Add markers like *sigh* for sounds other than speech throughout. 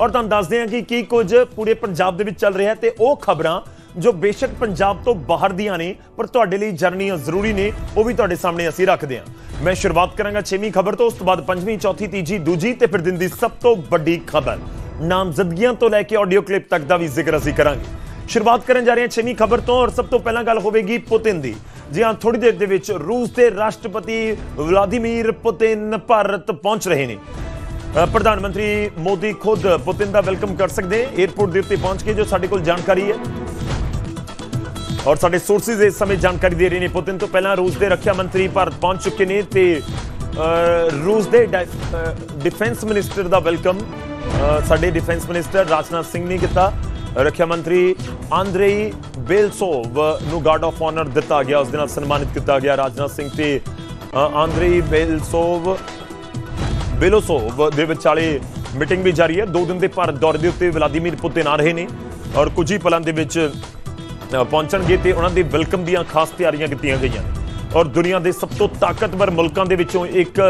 ਔਰ ਤੁਹਾਨੂੰ ਦੱਸਦੇ ਹਾਂ ਕਿ ਕੀ ਕੁਝ ਪੂਰੇ ਪੰਜਾਬ ਦੇ ਵਿੱਚ ਚੱਲ ਰਿਹਾ ਹੈ ਤੇ ਉਹ ਖਬਰਾਂ ਜੋ ਬੇਸ਼ੱਕ ਪੰਜਾਬ ਤੋਂ ਬਾਹਰ ਦੀਆਂ ਨੇ, ਪਰ ਤੁਹਾਡੇ ਲਈ ਜਰਨੀਆਂ ਜ਼ਰੂਰੀ ਨੇ, ਉਹ ਵੀ ਤੁਹਾਡੇ ਸਾਹਮਣੇ ਅਸੀਂ ਰੱਖਦੇ ਹਾਂ। ਮੈਂ ਸ਼ੁਰੂਆਤ ਕਰਾਂਗਾ 6ਵੀਂ ਖਬਰ ਤੋਂ, ਉਸ ਤੋਂ ਬਾਅਦ 5ਵੀਂ ਚੌਥੀ, ਤੀਜੀ, ਦੂਜੀ ਤੇ ਫਿਰ ਦਿਨ ਦੀ ਸਭ ਤੋਂ ਵੱਡੀ ਖਬਰ। ਨਾਮਜ਼ਦਗੀਆਂ ਤੋਂ ਲੈ ਕੇ ਆਡੀਓ ਕਲਿੱਪ ਤੱਕ ਦਾ ਵੀ ਜ਼ਿਕਰ ਅਸੀਂ ਕਰਾਂਗੇ। ਸ਼ੁਰੂਆਤ ਕਰਨ ਜਾ ਰਹੇ ਹਾਂ 6ਵੀਂ ਖਬਰ ਤੋਂ, ਔਰ ਸਭ ਤੋਂ ਪਹਿਲਾਂ ਗੱਲ ਹੋਵੇਗੀ ਪੁਤਿਨ ਦੀ। ਜੀ ਹਾਂ ਥੋੜੀ ਦੇਰ ਦੇ ਵਿੱਚ ਰੂਸ ਦੇ ਰਾਸ਼ਟਰਪਤੀ ਵਲਾਦੀਮੀਰ ਪੁਤਿਨ ਭਾਰਤ ਪਹੁੰਚ ਰਹੇ ਨੇ। ਪ੍ਰਧਾਨ ਮੰਤਰੀ ਮੋਦੀ ਖੁਦ ਪੁਤਿਨ ਦਾ ਵੈਲਕਮ ਕਰ ਸਕਦੇ 에ਅਰਪੋਰਟ ਦੇ ਉੱਤੇ ਪਹੁੰਚ ਕੇ ਜੋ ਸਾਡੇ ਕੋਲ ਜਾਣਕਾਰੀ ਹੈ ਔਰ ਸਾਡੇ ਸੋਰਸਿਸ ਇਸ ਸਮੇਂ ਜਾਣਕਾਰੀ ਦੇ ਰਹੇ ਨੇ ਪੁਤਿਨ ਤੋਂ। ਪਹਿਲਾਂ ਰੂਸ ਦੇ ਰੱਖਿਆ ਮੰਤਰੀ ਭਾਰਤ ਪਹੁੰਚ ਚੁੱਕੇ ਨੇ ਤੇ ਰੂਸ ਦੇ ਡਿਫੈਂਸ ਮਿਨਿਸਟਰ ਦਾ ਵੈਲਕਮ ਸਾਡੇ ਡਿਫੈਂਸ ਮਿਨਿਸਟਰ ਰਾਜਨਾਥ ਸਿੰਘ ਨੇ ਕੀਤਾ। ਰੱਖਿਆ ਮੰਤਰੀ ਆਂਦਰੇਈ ਬੇਲਸੋਵ ਨੂੰ ਗਾਰਡ ਆਫ ਆਨਰ ਦਿੱਤਾ ਗਿਆ ਉਸ ਦੇ ਨਾਲ ਸਨਮਾਨਿਤ ਕੀਤਾ ਗਿਆ ਰਾਜਨਾਥ ਸਿੰਘ ਤੇ ਅ, ਆਂਦਰੇਈ ਬੇਲਸੋਵ ਬੇਲੋਸੋਵ ਦੇ ਵਿਚਾਲੇ ਮੀਟਿੰਗ ਵੀ ਜਾਰੀ ਹੈ। ਦੋ ਦਿਨ ਦੇ ਭਾਰਤ ਦੌਰੇ ਦੇ ਉੱਤੇ ਵਲਾਦੀਮੀਰ ਪੁਤਿਨ ਆ ਰਹੇ ਨੇ ਔਰ ਕੁਝ ਹੀ ਪਲਾਂ ਦੇ ਵਿੱਚ ਪਹੁੰਚਣਗੇ ਤੇ ਉਹਨਾਂ ਦੇ ਵੈਲਕਮ ਦੀਆਂ ਖਾਸ ਤਿਆਰੀਆਂ ਕੀਤੀਆਂ ਗਈਆਂ ਔਰ ਦੁਨੀਆ ਦੇ ਸਭ ਤੋਂ ਤਾਕਤਵਰ ਮੁਲਕਾਂ ਦੇ ਵਿੱਚੋਂ ਇੱਕ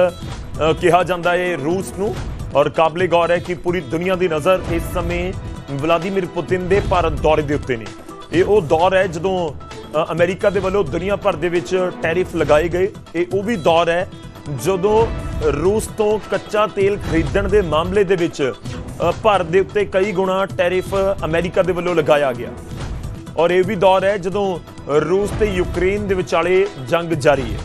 ਕਿਹਾ ਜਾਂਦਾ ਹੈ ਰੂਸ ਨੂੰ। ਔਰ ਕਾਬਲੇ ਗੌਰ ਹੈ ਕਿ ਪੂਰੀ ਦੁਨੀਆ ਦੀ ਨਜ਼ਰ ਇਸ ਸਮੇਂ ਵਲਾਦੀਮੀਰ ਪੁਤਿਨ ਦੇ ਭਾਰਤ ਦੌਰੇ ਦੇ ਉੱਤੇ ਨੇ। ਇਹ ਉਹ ਦੌਰ ਹੈ ਜਦੋਂ ਅ, ਅਮਰੀਕਾ ਦੇ ਵੱਲੋਂ ਦੁਨੀਆ ਭਰ ਦੇ ਵਿੱਚ ਟੈਰਿਫ ਲਗਾਏ ਗਏ। ਇਹ ਉਹ ਵੀ ਦੌਰ ਹੈ ਜਦੋਂ ਰੂਸ ਤੋਂ ਕੱਚਾ ਤੇਲ ਖਰੀਦਣ ਦੇ ਮਾਮਲੇ ਦੇ ਵਿੱਚ ਭਾਰਤ ਦੇ ਉੱਤੇ ਕਈ ਗੁਣਾ ਟੈਰਿਫ ਅਮਰੀਕਾ ਦੇ ਵੱਲੋਂ ਲਗਾਇਆ ਗਿਆ। ਔਰ ਇਹ ਵੀ ਦੌਰ ਹੈ ਜਦੋਂ ਰੂਸ ਤੇ ਯੂਕਰੇਨ ਦੇ ਵਿਚਾਲੇ ਜੰਗ ਜਾਰੀ ਹੈ।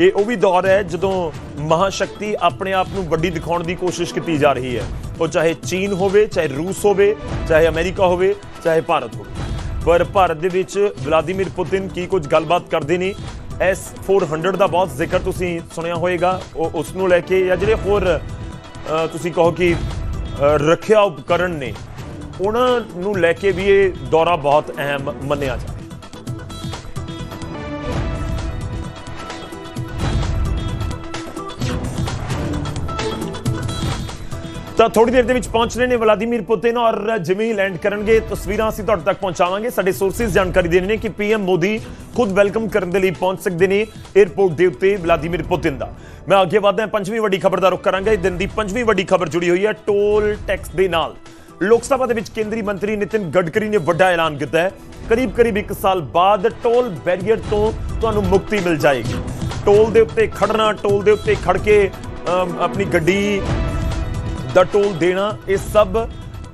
ਇਹ ਉਹ ਵੀ ਦੌਰ ਹੈ ਜਦੋਂ ਮਹਾਸ਼ਕਤੀ ਆਪਣੇ ਆਪ ਨੂੰ ਵੱਡੀ ਦਿਖਾਉਣ ਦੀ ਕੋਸ਼ਿਸ਼ ਕੀਤੀ ਜਾ ਰਹੀ ਹੈ। ਉਹ ਚਾਹੇ ਚੀਨ ਹੋਵੇ, ਚਾਹੇ ਰੂਸ ਹੋਵੇ, ਚਾਹੇ ਅਮਰੀਕਾ ਹੋਵੇ, ਚਾਹੇ ਭਾਰਤ ਹੋਵੇ। ਪਰ ਭਾਰਤ ਦੇ ਵਿੱਚ ਵਲਾਦੀਮੀਰ ਪੁਤਿਨ ਕੀ ਕੁਝ ਗੱਲਬਾਤ ਕਰਦੇ ਨੇ? ਐਸ 400 ਦਾ ਬਹੁਤ ਜ਼ਿਕਰ ਤੁਸੀਂ ਸੁਣਿਆ ਹੋਵੇਗਾ। ਉਹ ਉਸ ਨੂੰ ਲੈ ਕੇ ਜਾਂ ਜਿਹੜੇ ਹੋਰ ਤੁਸੀਂ ਕਹੋ ਕਿ ਰੱਖਿਆ ਉਪਕਰਨ ਨੇ, ਉਹਨਾਂ ਨੂੰ ਲੈ ਕੇ ਵੀ ਇਹ ਦੌਰਾ ਬਹੁਤ ਅਹਿਮ ਮੰਨਿਆ ਜਾ ਤਾਂ ਥੋੜੀ ਦੇਰ ਦੇ ਵਿੱਚ ਪਹੁੰਚ ਰਹੇ ਨੇ ਵਲਾਦੀਮੀਰ ਪੁਤਿਨ ਔਰ ਜਿਵੇਂ ਹੀ ਲੈਂਡ ਕਰਨਗੇ, ਤਸਵੀਰਾਂ ਅਸੀਂ ਤੁਹਾਡੇ ਤੱਕ ਪਹੁੰਚਾਵਾਂਗੇ। ਸਾਡੇ ਸੋਰਸਿਸ ਜਾਣਕਾਰੀ ਦੇ ਰਹੇ ਨੇ ਕਿ ਪੀਐਮ ਮੋਦੀ ਖੁਦ ਵੈਲਕਮ ਕਰਨ ਦੇ ਲਈ ਪਹੁੰਚ ਸਕਦੇ ਨੇ 에ਅਰਪੋਰਟ ਦੇ ਉੱਤੇ ਵਲਾਦੀਮੀਰ ਪੁਤਿਨ ਦਾ। ਮੈਂ ਅੱਗੇ ਵਧਦਾ ਪੰਜਵੀਂ ਵੱਡੀ ਖਬਰ ਦਾ ਰੁਖ ਕਰਾਂਗਾ। ਇਸ ਦਿਨ ਦੀ ਪੰਜਵੀਂ ਵੱਡੀ ਖਬਰ ਜੁੜੀ ਹੋਈ ਹੈ ਟੋਲ ਟੈਕਸ ਦੇ ਨਾਲ। ਲੋਕ ਸਭਾ ਦੇ ਵਿੱਚ ਕੇਂਦਰੀ ਮੰਤਰੀ ਨਿਤਿਨ ਗਡਕਰੀ ਨੇ ਵੱਡਾ ਐਲਾਨ ਕੀਤਾ ਹੈ। ਕਰੀਬ ਕਰੀਬ 1 ਸਾਲ ਬਾਅਦ ਟੋਲ ਬੈਰੀਅਰ ਤੋਂ ਤੁਹਾਨੂੰ ਮੁਕਤੀ ਮਿਲ ਜਾਏਗੀ। ਟੋਲ ਦੇ ਉੱਤੇ ਖੜਨਾ ਟੋਲ ਦੇ ਉੱਤੇ ਖੜ ਕੇ ਆਪਣੀ ਗੱਡੀ ਦਾ ਟੋਲ ਦੇਣਾ ਇਹ ਸਭ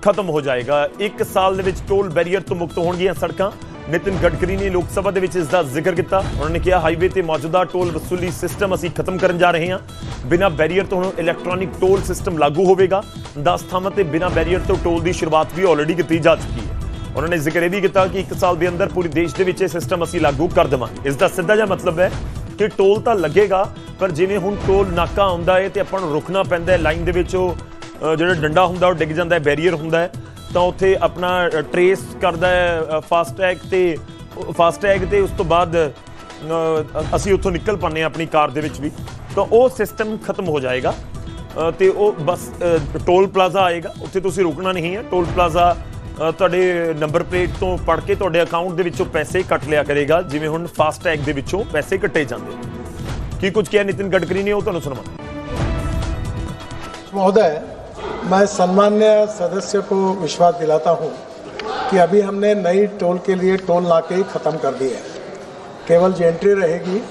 ਖਤਮ ਹੋ ਜਾਏਗਾ। ਇੱਕ ਸਾਲ ਦੇ ਵਿੱਚ ਟੋਲ ਬੈਰੀਅਰ ਤੋਂ ਮੁਕਤ ਹੋਣਗੀਆਂ ਸੜਕਾਂ। ਨਿਤਿਨ ਗਡਕਰੀ ਨੇ ਲੋਕ ਸਭਾ ਦੇ ਵਿੱਚ ਇਸ ਦਾ ਜ਼ਿਕਰ ਕੀਤਾ। ਉਹਨਾਂ ਨੇ ਕਿਹਾ, ਹਾਈਵੇ ਤੇ ਮੌਜੂਦਾ ਟੋਲ ਵਸੂਲੀ ਸਿਸਟਮ ਅਸੀਂ ਖਤਮ ਕਰਨ ਜਾ ਰਹੇ ਹਾਂ। ਬਿਨਾਂ ਬੈਰੀਅਰ ਤੋਂ ਹੁਣ ਇਲੈਕਟ੍ਰੋਨਿਕ ਟੋਲ ਸਿਸਟਮ ਲਾਗੂ ਹੋਵੇਗਾ। 10 ਥਾਵਾਂ ਤੇ ਬਿਨਾਂ ਬੈਰੀਅਰ ਤੋਂ ਟੋਲ ਦੀ ਸ਼ੁਰੂਆਤ ਵੀ ਆਲਰੇਡੀ ਕੀਤੀ ਜਾ ਚੁੱਕੀ ਹੈ। ਉਹਨਾਂ ਨੇ ਜ਼ਿਕਰ ਇਹ ਵੀ ਕੀਤਾ ਕਿ ਇੱਕ ਸਾਲ ਦੇ ਅੰਦਰ ਪੂਰੇ ਦੇਸ਼ ਦੇ ਵਿੱਚ ਇਹ ਸਿਸਟਮ ਅਸੀਂ ਲਾਗੂ ਕਰ ਦੇਵਾਂਗੇ। ਇਸ ਦਾ ਸਿੱਧਾ ਜਿਹਾ ਮਤਲਬ ਹੈ ਕਿ ਟੋਲ ਤਾਂ ਲੱਗੇਗਾ, ਪਰ ਜਿਵੇਂ ਹੁਣ ਟੋਲ ਨਾਕਾ ਆਉਂਦਾ ਹੈ ਤੇ ਆਪਾਂ ਨੂੰ ਰੁਕਣਾ ਪੈਂਦਾ ਹੈ, ਲਾਈਨ ਦੇ ਵਿੱਚ ਉਹ ਜਿਹੜਾ ਡੰਡਾ ਹੁੰਦਾ, ਉਹ ਡਿੱਗ ਜਾਂਦਾ ਹੈ, ਬੈਰੀਅਰ ਹੁੰਦਾ ਹੈ। ਤਾਂ ਉੱਥੇ ਆਪਣਾ ਟਰੇਸ ਕਰਦਾ ਹੈ ਫਾਸਟ ਟੈਗ ਤੇ ਫਾਸਟ ਟੈਗ ਤੇ ਉਸ ਤੋਂ ਬਾਅਦ ਅਸੀਂ ਉੱਥੋਂ ਨਿਕਲ ਪੰਨੇ ਆਪਣੀ ਕਾਰ ਦੇ ਵਿੱਚ ਵੀ। ਤਾਂ ਉਹ ਸਿਸਟਮ ਖਤਮ ਹੋ ਜਾਏਗਾ। ਤੇ ਉਹ ਬਸ ਟੋਲ ਪਲਾਜ਼ਾ ਆਏਗਾ। ਉੱਥੇ ਤੁਸੀਂ ਰੁਕਣਾ ਨਹੀਂ ਹੈ। ਟੋਲ ਪਲਾਜ਼ਾ ਤੁਹਾਡੇ ਨੰਬਰ ਪਲੇਟ ਤੋਂ ਪੜ ਕੇ ਤੁਹਾਡੇ ਅਕਾਊਂਟ ਦੇ ਵਿੱਚੋਂ ਪੈਸੇ ਕੱਟ ਲਿਆ ਕਰੇਗਾ। ਜਿਵੇਂ ਹੁਣ ਫਾਸਟ ਟੈਗ ਦੇ ਵਿੱਚੋਂ ਪੈਸੇ ਕੱਟੇ ਜਾਂਦੇ ਕੀ ਕੁਝ ਕਿਹਾ ਨਿਤਿਨ ਗਡਕਰੀ ਨੇ? ਉਹ ਤੁਹਾਨੂੰ ਸੁਣਾਵਾਂ। ਮਹੋਦय मैं सम्मान्य सदस्य को विश्वास दिलाता हूँ कि अभी हमने नई टोल के लिए टोल नाके ही ख़त्म कर दिए हैं। केवल जो एंट्री रहेगी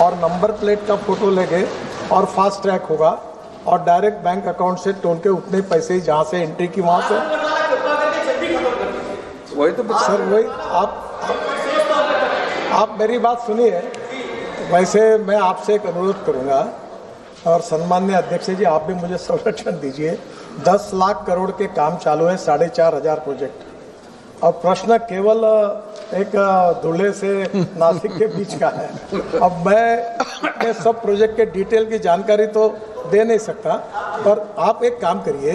और नंबर प्लेट का फ़ोटो लेंगे और फास्ट ट्रैक होगा और डायरेक्ट बैंक अकाउंट से टोल के उतने पैसे जहाँ से एंट्री की वहाँ से। वही तो सर वही आप आप, आप मेरी बात सुनिए। वैसे मैं आपसे एक अनुरोध करूँगा और सम्मान्य अध्यक्ष जी आप भी मुझे संरक्षण दीजिए। दस लाख करोड़ के काम चालू है साढ़े चार हज़ार प्रोजेक्ट। और प्रश्न केवल एक धुले से *laughs* नासिक के बीच का है। अब मैं अपने सब प्रोजेक्ट के डिटेल की जानकारी तो दे नहीं सकता पर आप एक काम करिए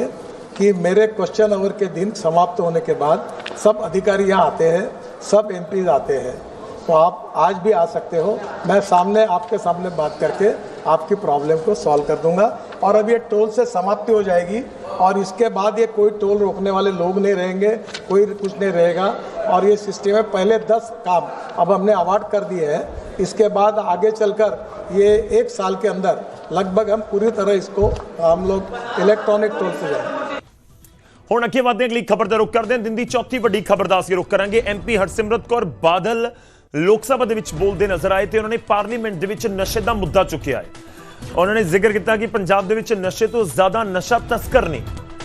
कि मेरे क्वेश्चन आवर के दिन समाप्त होने के बाद सब अधिकारी यहाँ आते हैं सब एम आते हैं। तो आप आज भी आ सकते हो। मैं सामने आपके सामने बात करके आपकी प्रॉब्लम को सॉल्व कर दूंगा और अब ये टोल से समाप्ति हो जाएगी और इसके बाद ये कोई टोल रोकने वाले लोग नहीं रहेंगे कोई कुछ नहीं रहेगा और ये सिस्टम है पहले दस काम अब हमने अवार्ड कर दिए हैं इसके बाद आगे चलकर ये एक साल के अंदर लगभग हम पूरी तरह इसको हम लोग इलेक्ट्रॉनिक टोल से जाएंगे ਹੁਣ ਅੱਗੇ ਵਧਦੇ ਹਾਂ ਅਗਲੀ ਖਬਰ ਦਾ ਰੁਖ ਕਰਦੇ ਹਾਂ ਦਿਨ ਦੀ ਚੌਥੀ ਵੱਡੀ ਖਬਰ ਦਾ ਅਸੀਂ ਰੁਖ ਕਰਾਂਗੇ ਐਮਪੀ ਹਰਸਿਮਰਤ ਕੌਰ ਬਾਦਲ ਲੋਕ ਸਭਾ ਦੇ ਵਿੱਚ ਬੋਲਦੇ ਨਜ਼ਰ ਆਏ ਤੇ ਉਹਨਾਂ ਨੇ ਪਾਰਲੀਮੈਂਟ ਦੇ ਵਿੱਚ ਨਸ਼ੇ ਦਾ ਮੁੱਦਾ ਚੁੱਕਿਆ ਹੈ। ਉਹਨਾਂ ਨੇ ਜ਼ਿਕਰ ਕੀਤਾ ਕਿ ਪੰਜਾਬ ਦੇ ਵਿੱਚ ਨਸ਼ੇ ਤੋਂ ਜ਼ਿਆਦਾ ਨਸ਼ਾ ਤਸਕਰ ਨੇ।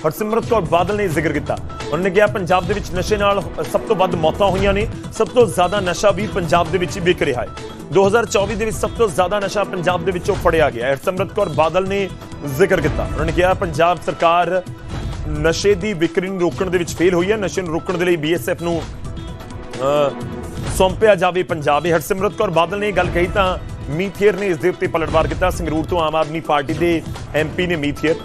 ਹਰਸਿਮਰਤ ਕੌਰ ਬਾਦਲ ਨੇ ਜ਼ਿਕਰ ਕੀਤਾ। ਉਹਨਾਂ ਨੇ ਕਿਹਾ, ਪੰਜਾਬ ਦੇ ਵਿੱਚ ਨਸ਼ੇ ਨਾਲ ਸਭ ਤੋਂ ਵੱਧ ਮੌਤਾਂ ਹੋਈਆਂ ਨੇ। ਸਭ ਤੋਂ ਜ਼ਿਆਦਾ ਨਸ਼ਾ ਵੀ ਪੰਜਾਬ ਦੇ ਵਿੱਚ ਹੀ ਵਿਕ ਰਿਹਾ ਹੈ। 2024 ਦੇ ਵਿੱਚ ਸਭ ਤੋਂ ਜ਼ਿਆਦਾ ਨਸ਼ਾ ਪੰਜਾਬ ਦੇ ਵਿੱਚੋਂ ਫੜਿਆ ਗਿਆ ਹਰਸਿਮਰਤ ਕੌਰ ਬਾਦਲ ਨੇ ਜ਼ਿਕਰ ਕੀਤਾ। ਉਹਨਾਂ ਨੇ ਕਿਹਾ, ਪੰਜਾਬ ਸਰਕਾਰ ਨਸ਼ੇ ਦੀ ਵਿਕਰੀ ਨੂੰ ਰੋਕਣ ਦੇ ਵਿੱਚ ਫੇਲ ਹੋਈ ਹੈ। ਨਸ਼ੇ ਨੂੰ ਰੋਕਣ ਦੇ ਲਈ ਬੀਐਸਐਫ ਨੂੰ ਸੌਂਪਿਆ ਜਾਵੇ ਪੰਜਾਬ। ਇਹ ਹਰਸਿਮਰਤ ਕੌਰ ਬਾਦਲ ਨੇ ਇਹ ਗੱਲ ਕਹੀ ਤਾਂ ਮੀਥੇਰ ਨੇ ਇਸ ਦੇ ਉੱਤੇ ਪਲਟਵਾਰ ਕੀਤਾ। ਸੰਗਰੂਰ ਤੋਂ ਆਮ ਆਦਮੀ ਪਾਰਟੀ ਦੇ ਐਮਪੀ ਨੇ ਮੀਥੇਰ।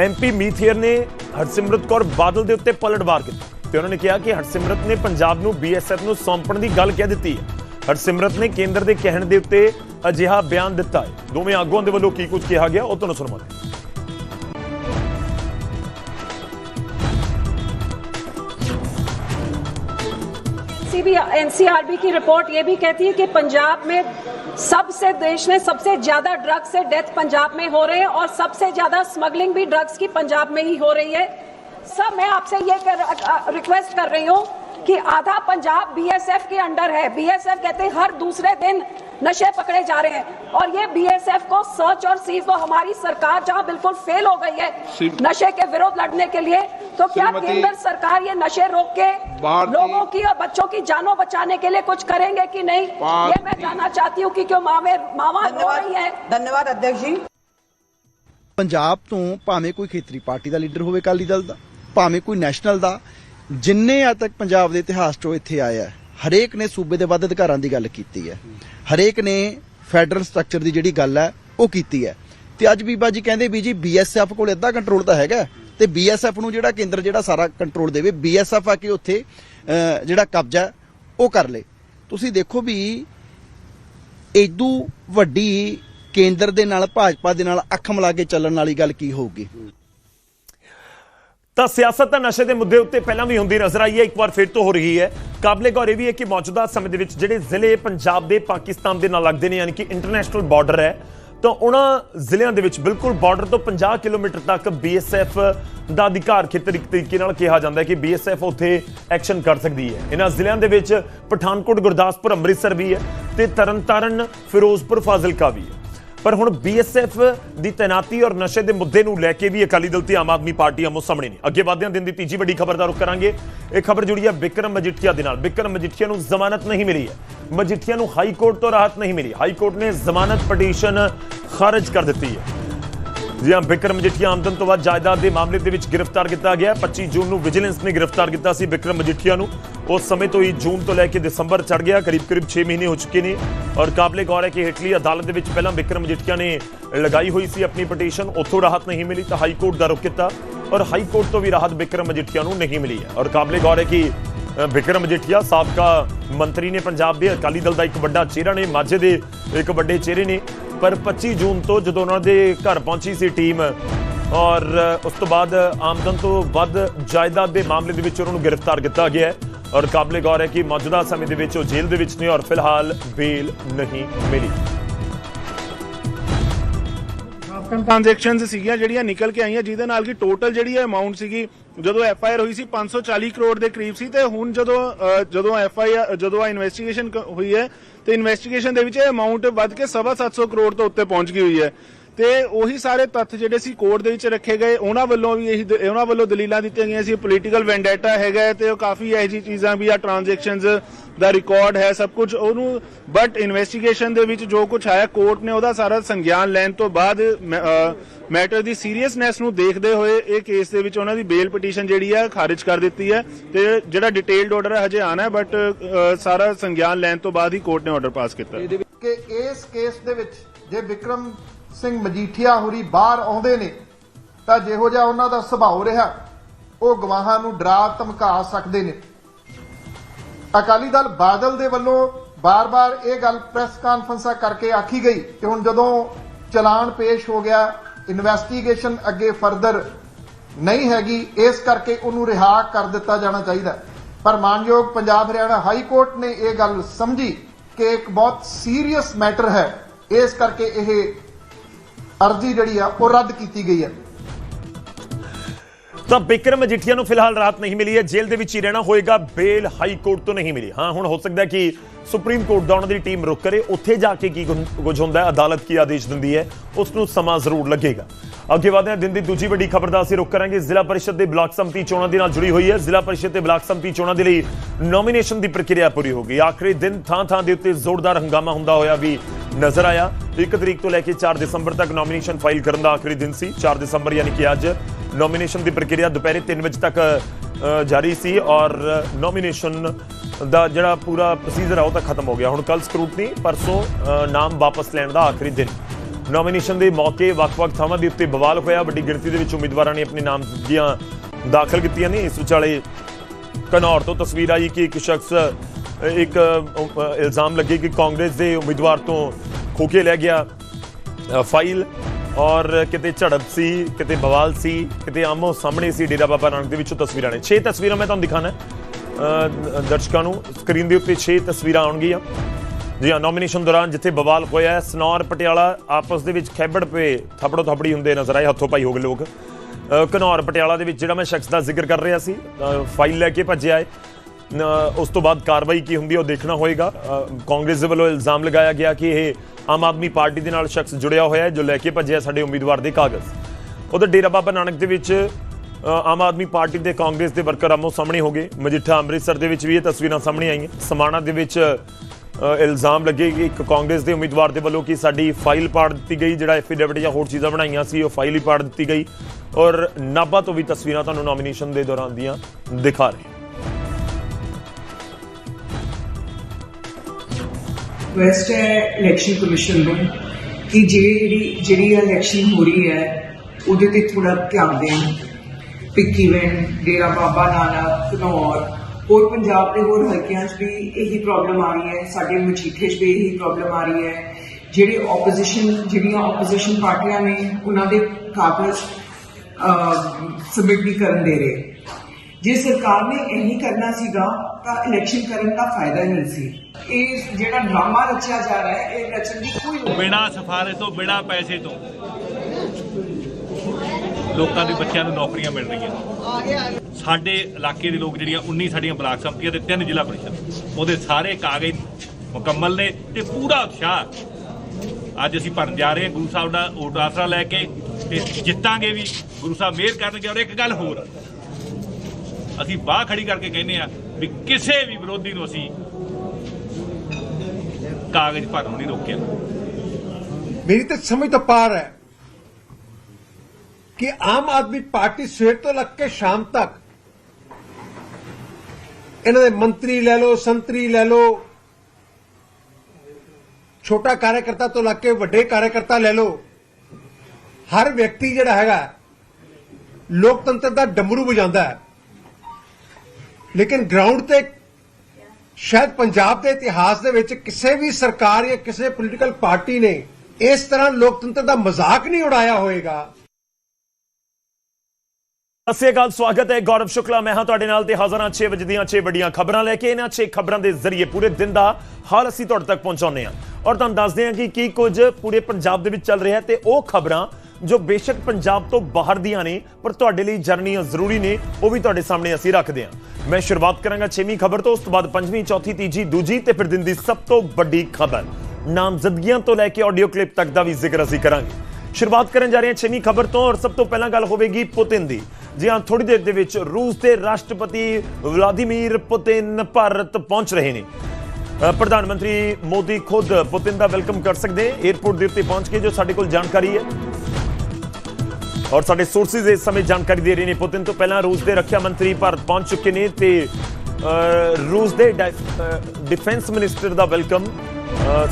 ਐਮਪੀ ਮੀਥੇਰ ਨੇ ਹਰਸਿਮਰਤ ਕੌਰ ਬਾਦਲ ਦੇ ਉੱਤੇ ਪਲਟਵਾਰ ਕੀਤਾ ਤੇ ਉਹਨਾਂ ਨੇ ਕਿਹਾ ਕਿ ਹਰਸਿਮਰਤ ਨੇ ਪੰਜਾਬ ਨੂੰ ਬੀਐਸਐਫ ਨੂੰ ਸੌਂਪਣ ਦੀ ਗੱਲ ਕਹਿ ਦਿੱਤੀ ਹੈ। ਹਰਸਿਮਰਤ ਨੇ ਕੇਂਦਰ ਦੇ ਕਹਿਣ ਦੇ ਉੱਤੇ ਅਜਿਹਾ ਬਿਆਨ ਦਿੱਤਾ ਹੈ। ਦੋਵੇਂ ਆਗੂਆਂ ਦੇ ਵੱਲੋਂ ਕੀ ਕੁਝ ਕਿਹਾ ਗਿਆ ਉਹ ਤੁਹਾਨੂੰ ਸੁਣਾਉਂਦੇ ਹਾਂ। एनसीआरबी की रिपोर्ट ये भी कहती है कि पंजाब में सबसे देश में सबसे ज़्यादा ड्रग्स से डेथ पंजाब में हो रहे हैं और सबसे ज़्यादा स्मगलिंग भी ड्रग्स की पंजाब में ही हो रही है सब मैं आपसे ये कर, रिक्वेस्ट कर रही हूँ कि आधा पंजाब बीएसएफ के अंडर है बीएसएफ कहते हैं हर दूसरे दिन नशे पकड़े जा रहे हैं और ये बीएसएफ को सर्च और सीज तो हमारी सरकार जहां बिल्कुल फेल हो गई है श्री- नशे के विरोध लड़ने के लिए तो क्या श्रीमती- केंद्र सरकार ये नशे रोक के भारती- लोगों की और बच्चों की जानों बचाने के लिए कुछ करेंगे कि नहीं ये भारती- मैं जानना चाहती हूँ कि क्यों मावे मावा रो रही है ਧੰਨਵਾਦ ਧੰਨਵਾਦ ਅਧਿਕਸ਼ ਜੀ ਪੰਜਾਬ ਤੋਂ ਭਾਵੇਂ ਕੋਈ ਖੇਤਰੀ ਪਾਰਟੀ ਦਾ ਲੀਡਰ ਹੋਵੇ ਅਕਾਲੀ ਦਲ ਦਾ ਭਾਵੇਂ ਕੋਈ ਨੈਸ਼ਨਲ ਦਾ ਜਿੰਨੇ ਅੱਜ ਤੱਕ ਪੰਜਾਬ ਦੇ ਇਤਿਹਾਸ 'ਚੋਂ ਇੱਥੇ ਆਇਆ ਹੈ, ਹਰੇਕ ਨੇ ਸੂਬੇ ਦੇ ਵੱਧ ਅਧਿਕਾਰਾਂ ਦੀ ਗੱਲ ਕੀਤੀ ਹੈ ਹਰੇਕ ਨੇ ਫੈਡਰਲ ਸਟਰਕਚਰ ਦੀ ਜਿਹੜੀ ਗੱਲ ਹੈ ਉਹ ਕੀਤੀ ਹੈ। ਤੇ ਅੱਜ ਬੀਬਾ ਜੀ ਕਹਿੰਦੇ ਵੀ ਜੀ ਬੀਐਸਐਫ ਕੋਲ ਅੱਧਾ ਕੰਟਰੋਲ ਤਾਂ ਹੈਗਾ ਹੈ, ਤੇ ਬੀਐਸਐਫ ਨੂੰ ਜਿਹੜਾ ਕੇਂਦਰ ਜਿਹੜਾ ਸਾਰਾ ਕੰਟਰੋਲ ਦੇਵੇ ਬੀਐਸਐਫ ਆ ਕੇ ਉੱਥੇ ਜਿਹੜਾ ਕਬਜ਼ਾ ਉਹ ਕਰ ਲੇ। ਤੁਸੀਂ ਦੇਖੋ ਵੀ ਏਦੂ ਵੱਡੀ ਕੇਂਦਰ ਦੇ ਨਾਲ ਭਾਜਪਾ ਦੇ ਨਾਲ ਅੱਖ ਮਿਲਾ ਕੇ ਚੱਲਣ ਵਾਲੀ ਗੱਲ ਕੀ ਹੋਊਗੀ? ਤਾਂ ਸਿਆਸਤ ਤਾਂ ਨਸ਼ੇ ਦੇ ਮੁੱਦੇ ਉੱਤੇ ਪਹਿਲਾਂ ਵੀ ਹੁੰਦੀ ਨਜ਼ਰ ਆਈ ਹੈ, ਇੱਕ ਵਾਰ ਫਿਰ ਤੋਂ ਹੋ ਰਹੀ ਹੈ। ਕਾਬਲੇ ਗੌਰ ਇਹ ਵੀ ਹੈ ਕਿ ਮੌਜੂਦਾ ਸਮੇਂ ਦੇ ਵਿੱਚ ਜਿਹੜੇ ਜ਼ਿਲ੍ਹੇ ਪੰਜਾਬ ਦੇ ਪਾਕਿਸਤਾਨ ਦੇ ਨਾਲ ਲੱਗਦੇ ਨੇ, ਯਾਨੀ ਕਿ ਇੰਟਰਨੈਸ਼ਨਲ ਬਾਰਡਰ ਹੈ, ਤਾਂ ਉਹਨਾਂ ਜ਼ਿਲ੍ਹਿਆਂ ਦੇ ਵਿੱਚ ਬਿਲਕੁਲ ਬਾਰਡਰ ਤੋਂ 50 ਕਿਲੋਮੀਟਰ ਤੱਕ ਬੀਐਸਐਫ ਦਾ ਅਧਿਕਾਰ ਖੇਤਰ ਇੱਕ ਤਰੀਕੇ ਨਾਲ ਕਿਹਾ ਜਾਂਦਾ ਹੈ ਕਿ ਬੀਐਸਐਫ ਉੱਥੇ ਐਕਸ਼ਨ ਕਰ ਸਕਦੀ ਹੈ। ਇਹਨਾਂ ਜ਼ਿਲ੍ਹਿਆਂ ਦੇ ਵਿੱਚ ਪਠਾਨਕੋਟ, ਗੁਰਦਾਸਪੁਰ, ਅੰਮ੍ਰਿਤਸਰ ਵੀ ਹੈ ਤੇ ਤਰਨਤਾਰਨ, ਫਿਰੋਜ਼ਪੁਰ, ਫਾਜ਼ਿਲਕਾ ਵੀ ਹੈ। ਪਰ ਹੁਣ ਬੀਐਸਐਫ ਦੀ ਤੈਨਾਤੀ ਔਰ ਨਸ਼ੇ ਦੇ ਮੁੱਦੇ ਨੂੰ ਲੈ ਕੇ ਵੀ ਅਕਾਲੀ ਦਲ ਤੇ ਆਮ ਆਦਮੀ ਪਾਰਟੀ ਆਮੋ ਸਾਹਮਣੇ ਨੇ। ਅੱਗੇ ਵਧਦੇ ਦਿਨ ਦੀ ਤੀਜੀ ਵੱਡੀ ਖਬਰ ਦਾ ਰੁਖ ਕਰਾਂਗੇ। ਇਹ ਖਬਰ ਜੁੜੀ ਹੈ ਬਿਕਰਮ ਮਜੀਠੀਆ ਦੇ ਨਾਲ। ਬਿਕਰਮ ਮਜੀਠੀਆ ਨੂੰ ਜ਼ਮਾਨਤ ਨਹੀਂ ਮਿਲੀ ਹੈ। ਮਜੀਠੀਆ ਨੂੰ ਹਾਈ ਕੋਰਟ ਤੋਂ ਰਾਹਤ ਨਹੀਂ ਮਿਲੀ। ਹਾਈ ਕੋਰਟ ਨੇ ਜ਼ਮਾਨਤ ਪਟੀਸ਼ਨ ਖਾਰਜ ਕਰ ਦਿੱਤੀ ਹੈ। ਜੀ ਹਾਂ ਬਿਕਰਮ ਮਜੀਠੀਆ ਆਮਦਨ ਤੋਂ ਵੱਧ ਜਾਇਦਾਦ ਦੇ ਮਾਮਲੇ ਦੇ ਵਿੱਚ ਗ੍ਰਿਫਤਾਰ ਕੀਤਾ ਗਿਆ। 25 ਜੂਨ ਨੂੰ ਵਿਜੀਲੈਂਸ ਨੇ ਗ੍ਰਿਫਤਾਰ ਕੀਤਾ ਸੀ ਬਿਕਰਮ ਮਜੀਠੀਆ ਨੂੰ। ਉਸ ਸਮੇਂ ਤੋਂ ਹੀ ਜੂਨ ਤੋਂ ਲੈ ਕੇ ਦਸੰਬਰ ਚੜ ਗਿਆ। ਕਰੀਬ ਕਰੀਬ 6 ਮਹੀਨੇ ਹੋ ਚੁੱਕੇ ਨੇ ਔਰ ਕਾਬਲੇ ਗੌਰ ਹੈ ਕਿ ਹੇਠਲੀ ਅਦਾਲਤ ਦੇ ਵਿੱਚ ਪਹਿਲਾਂ ਬਿਕਰਮ ਮਜੀਠੀਆ ਨੇ ਲਗਾਈ ਹੋਈ ਸੀ ਆਪਣੀ ਪਟੀਸ਼ਨ। ਉੱਥੋਂ ਰਾਹਤ ਨਹੀਂ ਮਿਲੀ ਤਾਂ ਹਾਈ ਕੋਰਟ ਦਾ ਰੁਖ ਕੀਤਾ ਔਰ ਹਾਈ ਕੋਰਟ ਤੋਂ ਵੀ ਰਾਹਤ ਬਿਕਰਮ ਮਜੀਠੀਆ ਨੂੰ ਨਹੀਂ ਮਿਲੀ ਹੈ। ਔਰ ਕਾਬਲੇ ਗੌਰ ਹੈ ਕਿ ਅ, ਬਿਕਰਮ ਮਜੀਠੀਆ ਸਾਬਕਾ ਮੰਤਰੀ ਨੇ ਪੰਜਾਬ ਦੇ ਅਕਾਲੀ ਦਲ ਦਾ ਇੱਕ ਵੱਡਾ ਚਿਹਰਾ ਨੇ ਮਾਝੇ ਦੇ ਇੱਕ ਵੱਡੇ ਚਿਹਰੇ ਨੇ। ਪਰ 25 ਜੂਨ ਤੋਂ ਜਦੋਂ ਉਹਨਾਂ ਦੇ ਘਰ ਪਹੁੰਚੀ ਸੀ ਟੀਮ, ਔਰ ਉਸ ਤੋਂ ਬਾਅਦ ਆਮਦਨ ਤੋਂ ਵੱਧ ਜਾਇਦਾਦ ਦੇ ਮਾਮਲੇ ਦੇ ਵਿੱਚ ਉਹਨਾਂ ਨੂੰ ਗ੍ਰਿਫਤਾਰ ਕੀਤਾ ਗਿਆ ਹੈ, ਔਰ ਕਾਬਲੇ ਗੌਰ ਹੈ ਕਿ ਮੌਜੂਦਾ ਸਮੇਂ ਦੇ ਵਿੱਚ ਉਹ ਜੇਲ੍ਹ ਦੇ ਵਿੱਚ ਨੇ, ਔਰ ਫਿਲਹਾਲ ਬੇਲ ਨਹੀਂ ਮਿਲੀ। ਸਾਬਕਾ ਟ੍ਰਾਂਜੈਕਸ਼ਨਸ ਸੀਗੀਆਂ ਜਿਹੜੀਆਂ ਨਿਕਲ ਕੇ ਆਈਆਂ, ਜਿਹਦੇ ਨਾਲ ਕਿ ਟੋਟਲ ਜਿਹੜੀ ਅਮਾਉਂਟ ਸੀਗੀ, ਜਦੋਂ ਐਫ ਆਈ ਆਰ ਹੋਈ ਸੀ 540 ਕਰੋੜ ਦੇ ਕਰੀਬ ਸੀ, ਤੇ ਹੁਣ ਜਦੋਂ ਜਦੋਂ ਐਫ ਆਈ ਆਰ ਜਦੋਂ ਆ ਇਨਵੈਸਟੀਗੇਸ਼ਨ ਹੋਈ ਹੈ ਤੇ ਇਨਵੈਸਟੀਗੇਸ਼ਨ ਦੇ ਵਿੱਚ ਇਹ ਅਮਾਉਂਟ ਵੱਧ ਕੇ ਸਵਾ 700 ਕਰੋੜ ਤੋਂ ਉੱਤੇ ਪਹੁੰਚ ਗਈ ਹੋਈ ਹੈ। ਤੇ ਉਹੀ ਸਾਰੇ ਤੱਥ ਜਿਹੜੇ ਸੀ ਕੋਰਟ ਦੇ ਵਿੱਚ ਰੱਖੇ ਗਏ। ਉਹਨਾਂ ਵੱਲੋਂ ਵੀ ਇਹੀ ਉਹਨਾਂ ਵੱਲੋਂ ਦਲੀਲਾਂ ਦਿੱਤੀਆਂ ਗਈਆਂ ਸੀ। ਪੋਲੀਟੀਕਲ ਵੈਂਡੇਟਾ ਹੈਗਾ ਤੇ ਉਹ ਕਾਫੀ ਇਹੋ ਜਿਹੀ ਚੀਜ਼ਾਂ ਵੀ ਆ ਟ੍ਰਾਂਜੈਕਸ਼ਨਸ ਦਾ ਰਿਕਾਰਡ ਹੈ ਸਭ ਕੁਝ ਉਹਨੂੰ। ਬਟ ਇਨਵੈਸਟੀਗੇਸ਼ਨ ਦੇ ਵਿੱਚ ਜੋ ਕੁਝ ਆਇਆ, ਕੋਰਟ ਨੇ ਉਹਦਾ ਸਾਰਾ ਸੰਗਿਆਨ ਲੈਣ ਤੋਂ ਬਾਅਦ ਮੈਟਰ ਦੀ ਸੀਰੀਅਸਨੈਸ ਨੂੰ ਦੇਖਦੇ ਹੋਏ ਇਹ ਕੇਸ ਦੇ ਵਿੱਚ ਉਹਨਾਂ ਦੀ ਬੇਲ ਪਟੀਸ਼ਨ ਜਿਹੜੀ ਹੈ ਖਾਰਿਜ ਕਰ ਦਿੱਤੀ ਹੈ ਤੇ ਜਿਹੜਾ ਡਿਟੇਲਡ ਆਰਡਰ ਹਜੇ ਆਣਾ ਹੈ ਬਟ ਸਾਰਾ ਸੰਗਿਆਨ ਲੈਣ ਤੋਂ ਬਾਅਦ ਹੀ ਕੋਰਟ ਨੇ ਆਰਡਰ ਪਾਸ ਕੀਤਾ ਕਿ ਇਸ ਕੇਸ ਦੇ ਵਿੱਚ ਜੇ ਵਿਕਰਮ ਸਿੰਘ ਮਜੀਠੀਆ ਹੋਰੀ ਬਾਹਰ ਆਉਂਦੇ ਨੇ, ਤਾਂ ਜਿਹੋ ਜਿਹਾ ਉਹਨਾਂ ਦਾ ਸੁਭਾਅ ਰਿਹਾ, ਉਹ ਗਵਾਹਾਂ ਨੂੰ ਡਰਾ ਧਮਕਾ ਸਕਦੇ ਨੇ। ਅਕਾਲੀ ਦਲ ਬਾਦਲ ਦੇ ਵੱਲੋਂ ਬਾਰ-ਬਾਰ ਇਹ ਗੱਲ ਪ੍ਰੈਸ ਕਾਨਫਰੰਸਾਂ ਕਰਕੇ ਆਖੀ ਗਈ ਕਿ ਹੁਣ ਜਦੋਂ ਚਲਾਨ ਪੇਸ਼ ਹੋ ਗਿਆ, ਇਨਵੈਸਟੀਗੇਸ਼ਨ ਅੱਗੇ ਫਰਦਰ ਨਹੀਂ ਹੈਗੀ, ਇਸ ਕਰਕੇ ਉਹਨੂੰ ਰਿਹਾ ਕਰ ਦਿੱਤਾ ਜਾਣਾ ਚਾਹੀਦਾ। ਪਰ ਮਾਨਯੋਗ ਪੰਜਾਬ ਹਰਿਆਣਾ ਹਾਈ ਕੋਰਟ ਨੇ ਇਹ ਗੱਲ ਸਮਝੀ ਕਿ ਇੱਕ ਬਹੁਤ ਸੀਰੀਅਸ ਮੈਟਰ ਹੈ, ਇਸ ਕਰਕੇ ਇਹ ਅਰਜ਼ੀ ਜਿਹੜੀ ਆ ਉਹ ਰੱਦ ਕੀਤੀ ਗਈ ਹੈ। ਤਾਂ ਬਿਕਰਮ ਮਜੀਠੀਆ ਨੂੰ ਫਿਲਹਾਲ ਰਾਹਤ ਨਹੀਂ ਮਿਲੀ ਹੈ। ਜੇਲ੍ਹ ਦੇ ਵਿੱਚ ਹੀ ਰਹਿਣਾ ਹੋਏਗਾ। ਬੇਲ ਹਾਈ ਕੋਰਟ ਤੋਂ ਨਹੀਂ ਮਿਲੀ। ਹਾਂ, ਹੁਣ ਹੋ ਸਕਦਾ ਕਿ ਸੁਪਰੀਮ ਕੋਰਟ ਦਾ ਉਹਨਾਂ ਦੀ ਟੀਮ ਰੁਕ ਕਰੇ। ਉੱਥੇ ਜਾ ਕੇ ਕੀ ਕੁਝ ਹੁੰਦਾ ਹੈ? ਅਦਾਲਤ ਕੀ ਆਦੇਸ਼ ਦਿੰਦੀ ਹੈ? ਉਸ ਨੂੰ ਸਮਾਂ ਜ਼ਰੂਰ ਲੱਗੇਗਾ। ਅੱਗੇ ਵਧਦੇ ਹਾਂ। ਦਿਨ ਦੀ ਦੂਜੀ ਵੱਡੀ ਖਬਰ ਦਾ ਅਸੀਂ ਰੁਕ ਕਰਾਂਗੇ। ਜ਼ਿਲ੍ਹਾ ਪਰਿਸ਼ਦ ਦੇ ਬਲਾਕ ਸੰਮਤੀ ਚੋਣਾਂ ਦੇ ਨਾਲ ਜੁੜੀ ਹੋਈ ਹੈ। ਜ਼ਿਲ੍ਹਾ ਪਰਿਸ਼ਦ ਤੇ ਬਲਾਕ ਸੰਮਤੀ ਚੋਣਾਂ ਦੇ ਲਈ ਨੋਮੀਨੇਸ਼ਨ ਦੀ ਪ੍ਰਕਿਰਿਆ ਪੂਰੀ ਹੋ ਗਈ। ਆਖਰੀ ਦਿਨ ਥਾਂ ਥਾਂ ਦੇ ਉੱਤੇ ਜ਼ੋਰਦਾਰ ਹੰਗਾਮਾ ਹੁੰਦਾ ਹੋਇਆ ਵੀ ਨਜ਼ਰ ਆਇਆ। 1 ਤਰੀਕ ਤੋਂ ਲੈ ਕੇ 4 ਦਸੰਬਰ ਤੱਕ ਨੋਮੀਨੇਸ਼ਨ ਫਾਈਲ ਕਰਨ ਦਾ ਆਖਰੀ ਦਿਨ ਸੀ। 4 ਦਸੰਬਰ ਯਾਨੀ ਕਿ ਅੱਜ ਨੋਮੀਨੇਸ਼ਨ ਦੀ ਪ੍ਰਕਿਰਿਆ ਦੁਪਹਿਰੇ 3 ਵਜੇ ਤੱਕ ਜਾਰੀ ਸੀ ਔਰ ਨੋਮੀਨੇਸ਼ਨ ਦਾ ਜਿਹੜਾ ਪੂਰਾ ਪ੍ਰੋਸੀਜਰ ਆ, ਉਹ ਤਾਂ ਖਤਮ ਹੋ ਗਿਆ। ਹੁਣ ਕੱਲ ਸਕਰੂਟਨੀ ਪਰਸੋਂ ਨਾਮ ਵਾਪਸ ਲੈਣ ਦਾ ਆਖਰੀ ਦਿਨ। ਨੋਮੀਨੇਸ਼ਨ ਦੇ ਮੌਕੇ ਵੱਖ-ਵੱਖ ਥਾਵਾਂ ਦੇ ਉੱਤੇ ਬਵਾਲ ਹੋਇਆ। ਵੱਡੀ ਗਿਣਤੀ ਦੇ ਵਿੱਚ ਉਮੀਦਵਾਰਾਂ ਨੇ ਆਪਣੇ ਨਾਮਜ਼ਦਗੀਆਂ ਦਾਖਲ ਕੀਤੀਆਂ ਨੇ। ਇਸ ਵਿਚਾਲੇ ਘਨੌਰ ਤੋਂ ਤਸਵੀਰ ਆਈ ਕਿ ਇੱਕ ਸ਼ਖਸ, ਇੱਕ ਇਲਜ਼ਾਮ ਲੱਗੇ ਕਿ ਕਾਂਗਰਸ ਦੇ ਉਮੀਦਵਾਰ ਤੋਂ ਖੋ ਕੇ ਲੈ ਗਿਆ ਫਾਈਲ। ਔਰ ਕਿਤੇ ਝੜਪ ਸੀ ਕਿਤੇ ਬਵਾਲ ਸੀ ਕਿਤੇ ਆਮੋ ਸਾਹਮਣੇ ਸੀ ਡੇਰਾ ਬਾਬਾ ਨਾਨਕ ਦੇ ਵਿੱਚੋਂ ਤਸਵੀਰਾਂ ਨੇ। 6 ਤਸਵੀਰਾਂ ਮੈਂ ਤੁਹਾਨੂੰ ਦਿਖਾਣਾ। ਦਰਸ਼ਕਾਂ ਨੂੰ ਸਕਰੀਨ ਦੇ ਉੱਤੇ 6 ਤਸਵੀਰਾਂ ਆਉਣਗੀਆਂ। ਜੀ ਹਾਂ ਨੋਮੀਨੇਸ਼ਨ ਦੌਰਾਨ ਜਿੱਥੇ ਬਵਾਲ ਹੋਇਆ ਸਨੌਰ ਪਟਿਆਲਾ ਆਪਸ ਦੇ ਵਿੱਚ ਖੈਬੜ ਪਏ ਥਪੜੋ ਥਪੜੀ ਹੁੰਦੇ ਨਜ਼ਰ ਆਏ ਹੱਥੋਂ ਪਾਈ ਹੋ ਗਏ ਲੋਕ। ਅ, ਘਨੌਰ ਪਟਿਆਲਾ ਦੇ ਵਿੱਚ ਜਿਹੜਾ ਮੈਂ ਸ਼ਖਸ ਦਾ ਜ਼ਿਕਰ ਕਰ ਰਿਹਾ ਸੀ ਫਾਈਲ ਲੈ ਕੇ ਭੱਜਿਆ ਹੈ। ਉਸ ਤੋਂ ਬਾਅਦ ਕਾਰਵਾਈ ਕੀ ਹੁੰਦੀ ਹੈ ਉਹ ਦੇਖਣਾ ਹੋਏਗਾ। ਕਾਂਗਰਸ ਦੇ ਵੱਲੋਂ ਇਲਜ਼ਾਮ ਲਗਾਇਆ ਗਿਆ ਕਿ ਇਹ ਆਮ ਆਦਮੀ ਪਾਰਟੀ ਦੇ ਨਾਲ ਸ਼ਖਸ ਜੁੜਿਆ ਹੋਇਆ ਹੈ, ਜੋ ਲੈ ਕੇ ਭੱਜਿਆ ਸਾਡੇ ਉਮੀਦਵਾਰ ਦੇ ਕਾਗਜ਼। ਉਧਰ ਡੇਰਾ ਬਾਬਾ ਨਾਨਕ ਦੇ ਵਿੱਚ ਆਮ ਆਦਮੀ ਪਾਰਟੀ ਦੇ ਕਾਂਗਰਸ ਦੇ ਵਰਕਰ ਆਮੋ ਸਾਹਮਣੇ ਹੋ ਗਏ। ਮਜੀਠਾ ਅੰਮ੍ਰਿਤਸਰ ਦੇ ਵਿੱਚ ਵੀ ਇਹ ਤਸਵੀਰਾਂ ਸਾਹਮਣੇ ਆਈਆਂ। ਸਮਾਣਾ ਦੇ ਵਿੱਚ ਇਲਜ਼ਾਮ ਲੱਗੇ ਕਿ ਇੱਕ ਕਾਂਗਰਸ ਦੇ ਉਮੀਦਵਾਰ ਦੇ ਵੱਲੋਂ ਕਿ ਸਾਡੀ ਫਾਈਲ ਪਾੜ ਦਿੱਤੀ ਗਈ, ਜਿਹੜਾ ਐਫੀਡੇਵਿਟ ਜਾਂ ਹੋਰ ਚੀਜ਼ਾਂ ਬਣਾਈਆਂ ਸੀ, ਉਹ ਫਾਈਲ ਹੀ ਪਾੜ ਦਿੱਤੀ ਗਈ। ਔਰ ਨਾਭਾ ਤੋਂ ਵੀ ਤਸਵੀਰਾਂ ਤੁਹਾਨੂੰ ਨੋਮੀਨੇਸ਼ਨ ਦੇ ਦੌਰਾਨ ਦੀਆਂ ਦਿਖਾ ਰਹੇ ਰਿਕੁਐਸਟ ਹੈ ਇਲੈਕਸ਼ਨ ਕਮਿਸ਼ਨ ਨੂੰ ਕਿ ਜਿਹੜੀ ਜਿਹੜੀ ਇਲੈਕਸ਼ਨ ਹੋ ਰਹੀ ਹੈ, ਉਹਦੇ ਤੇ ਥੋੜਾ ਧਿਆਨ ਦੇਣ। ਪਿੱਕੀਵੈਂਟ ਡੇਰਾ ਬਾਬਾ ਨਾਨਕ, ਘਨੌਰ, ਹੋਰ ਪੰਜਾਬ ਦੇ ਹੋਰ ਹਲਕਿਆਂ 'ਚ ਵੀ ਇਹੀ ਪ੍ਰੋਬਲਮ ਆ ਰਹੀ ਹੈ। ਸਾਡੇ ਮਜੀਠੇ 'ਚ ਵੀ ਇਹੀ ਪ੍ਰੋਬਲਮ ਆ ਰਹੀ ਹੈ। ਜਿਹੜੇ ਆਪੋਜੀਸ਼ਨ ਜਿਹੜੀਆਂ ਆਪੋਜੀਸ਼ਨ ਪਾਰਟੀਆਂ ਨੇ, ਉਹਨਾਂ ਦੇ ਕਾਗਜ਼ ਸਬਮਿਟ ਨਹੀਂ ਕਰਨ ਦੇ ਰਹੇ। ਜੇ ਸਰਕਾਰ ਨੇ ਇਹੀ ਕਰਨਾ ਸੀਗਾ ਤਾਂ ਇਲੈਕਸ਼ਨ ਕਰਨ ਦਾ ਫਾਇਦਾ ਹੀ ਨਹੀਂ ਸੀ ਇਹ ਜਿਹੜਾ ਡਰਾਮਾ ਰਚਿਆ ਜਾ ਰਿਹਾ ਹੈ ਇਹ ਰਚਣ ਦੀ ਕੋਈ ਲੋੜ ਬਿਨਾ ਸਿਫਾਰਿਸ਼ ਤੋਂ ਬਿਨਾ ਪੈਸੇ ਤੋਂ ਲੋਕਾਂ ਦੇ ਬੱਚਿਆਂ ਨੂੰ ਨੌਕਰੀਆਂ ਮਿਲ ਰਹੀਆਂ ਸਾਡੇ ਇਲਾਕੇ ਦੇ ਲੋਕ ਜਿਹੜੀਆਂ 19 ਸਾਡੀਆਂ ਬਲਾਕ ਸੰਮਤੀਆਂ ਤੇ ਤਿੰਨ ਜ਼ਿਲ੍ਹਾ ਪਰਿਸ਼ਦ ਉਹਦੇ ਸਾਰੇ ਕਾਗਜ਼ ਮੁਕੰਮਲ ਨੇ ਤੇ ਪੂਰਾ ਉਤਸ਼ਾਹ ਅੱਜ ਅਸੀਂ ਭਰਨ ਜਾ ਰਹੇ ਹਾਂ ਗੁਰੂ ਸਾਹਿਬ ਦਾ ਓਟ ਆਸਰਾ ਲੈ ਕੇ ਤੇ ਜਿੱਤਾਂਗੇ ਵੀ ਗੁਰੂ ਸਾਹਿਬ ਮਿਹਰ ਕਰਨਗੇ ਔਰ ਇੱਕ ਗੱਲ ਹੋਰ ਅਸੀਂ ਬਾਹ ਖੜੀ ਕਰਕੇ ਕਹਿੰਦੇ ਆ ਵੀ ਕਿਸੇ ਵੀ ਵਿਰੋਧੀ ਨੂੰ ਅਸੀਂ ਕਾਗਜ਼ ਭਰਨ ਨਹੀਂ ਰੋਕਿਆ मेरी तो समझ तो पार है कि आम आदमी पार्टी सवेर तो लग के शाम तक ਇਹਨਾਂ ਦੇ ਮੰਤਰੀ ਲੈ ਲਓ ਸੰਤਰੀ ਲੈ ਲਓ ਛੋਟਾ ਕਾਰਜਕਰਤਾ ਤੋਂ ਲੱਗ ਕੇ ਵੱਡੇ ਕਾਰਜਕਰਤਾ ਲੈ ਲਓ ਹਰ ਵਿਅਕਤੀ ਜਿਹੜਾ ਹੈਗਾ ਲੋਕਤੰਤਰ ਦਾ ਡਮਰੂ ਵਜਾਉਂਦਾ ਹੈ ਲੇਕਿਨ ਗਰਾਊਂਡ ਤੇ ਸ਼ਾਇਦ ਪੰਜਾਬ ਦੇ ਇਤਿਹਾਸ ਦੇ ਵਿੱਚ ਕਿਸੇ ਵੀ ਸਰਕਾਰ ਜਾਂ ਕਿਸੇ ਪੋਲੀਟੀਕਲ ਪਾਰਟੀ ਨੇ ਇਸ ਤਰ੍ਹਾਂ ਲੋਕਤੰਤਰ ਦਾ ਮਜ਼ਾਕ ਨਹੀਂ ਉਡਾਇਆ ਹੋਏਗਾ। ਸਤਿ ਸ਼੍ਰੀ ਅਕਾਲ, ਸਵਾਗਤ ਹੈ ਗੌਰਵ ਸ਼ੁਕਲਾ। ਮੈਂ ਹਾਂ ਤੁਹਾਡੇ ਨਾਲ ਤੇ ਹਾਜ਼ਰਾਂ 6 ਵਜੇ ਦੀਆਂ 6 ਵੱਡੀਆਂ ਖਬਰਾਂ ਲੈ ਕੇ। ਇਹਨਾਂ 6 ਖਬਰਾਂ ਦੇ ਜ਼ਰੀਏ ਪੂਰੇ ਦਿਨ ਦਾ ਹਾਲ ਅਸੀਂ ਤੁਹਾਡੇ ਤੱਕ ਪਹੁੰਚਾਉਂਦੇ ਹਾਂ। ਔਰ ਤੁਹਾਨੂੰ ਦੱਸਦੇ ਹਾਂ ਕਿ ਕੀ ਕੁਝ ਪੂਰੇ ਪੰਜਾਬ ਦੇ ਵਿੱਚ ਚੱਲ ਰਿਹਾ ਤੇ ਉਹ ਖਬਰਾਂ ਜੋ ਬੇਸ਼ੱਕ ਪੰਜਾਬ ਤੋਂ ਬਾਹਰ ਦੀਆਂ ਨੇ, ਪਰ ਤੁਹਾਡੇ ਲਈ ਜਰਨੀਆਂ ਜ਼ਰੂਰੀ ਨੇ, ਉਹ ਵੀ ਤੁਹਾਡੇ ਸਾਹਮਣੇ ਅਸੀਂ ਰੱਖਦੇ ਹਾਂ। ਮੈਂ ਸ਼ੁਰੂਆਤ ਕਰਾਂਗਾ 6ਵੀਂ ਖਬਰ ਤੋਂ, ਉਸ ਤੋਂ ਬਾਅਦ 5ਵੀਂ ਚੌਥੀ, ਤੀਜੀ, ਦੂਜੀ ਤੇ ਫਿਰ ਦਿਨ ਦੀ ਸਭ ਤੋਂ ਵੱਡੀ ਖਬਰ। ਨਾਮਜ਼ਦਗੀਆਂ ਤੋਂ ਲੈ ਕੇ ਆਡੀਓ ਕਲਿੱਪ ਤੱਕ ਦਾ ਵੀ ਜ਼ਿਕਰ ਅਸੀਂ ਕਰਾਂਗੇ। ਸ਼ੁਰੂਆਤ ਕਰਨ ਜਾ ਰਹੇ ਹਾਂ 6ਵੀਂ ਖਬਰ ਤੋਂ, ਔਰ ਸਭ ਤੋਂ ਪਹਿਲਾਂ ਗੱਲ ਹੋਵੇਗੀ ਪੁਤਿਨ ਦੀ। ਜੀ ਹਾਂ ਥੋੜੀ ਦੇਰ ਦੇ ਵਿੱਚ ਰੂਸ ਦੇ ਰਾਸ਼ਟਰਪਤੀ ਵਲਾਦੀਮੀਰ ਪੁਤਿਨ ਭਾਰਤ ਪਹੁੰਚ ਰਹੇ ਨੇ। ਪ੍ਰਧਾਨ ਮੰਤਰੀ ਮੋਦੀ ਖੁਦ ਪੁਤਿਨ ਦਾ ਵੈਲਕਮ ਕਰ ਸਕਦੇ 에ਅਰਪੋਰਟ ਦੇ ਉੱਤੇ ਪਹੁੰਚ ਕੇ ਜੋ ਸਾਡੇ ਕੋਲ ਜਾਣਕਾਰੀ ਹੈ। ਔਰ ਸਾਡੇ ਸੋਰਸਿਸ ਇਸ ਸਮੇਂ ਜਾਣਕਾਰੀ ਦੇ ਰਹੇ ਨੇ। ਪੁਤਿਨ ਤੋਂ ਪਹਿਲਾਂ ਰੂਸ ਦੇ ਰੱਖਿਆ ਮੰਤਰੀ ਭਾਰਤ ਪਹੁੰਚ ਚੁੱਕੇ ਨੇ ਤੇ ਰੂਸ ਦੇ ਡਿਫੈਂਸ ਮਿਨਿਸਟਰ ਦਾ ਵੈਲਕਮ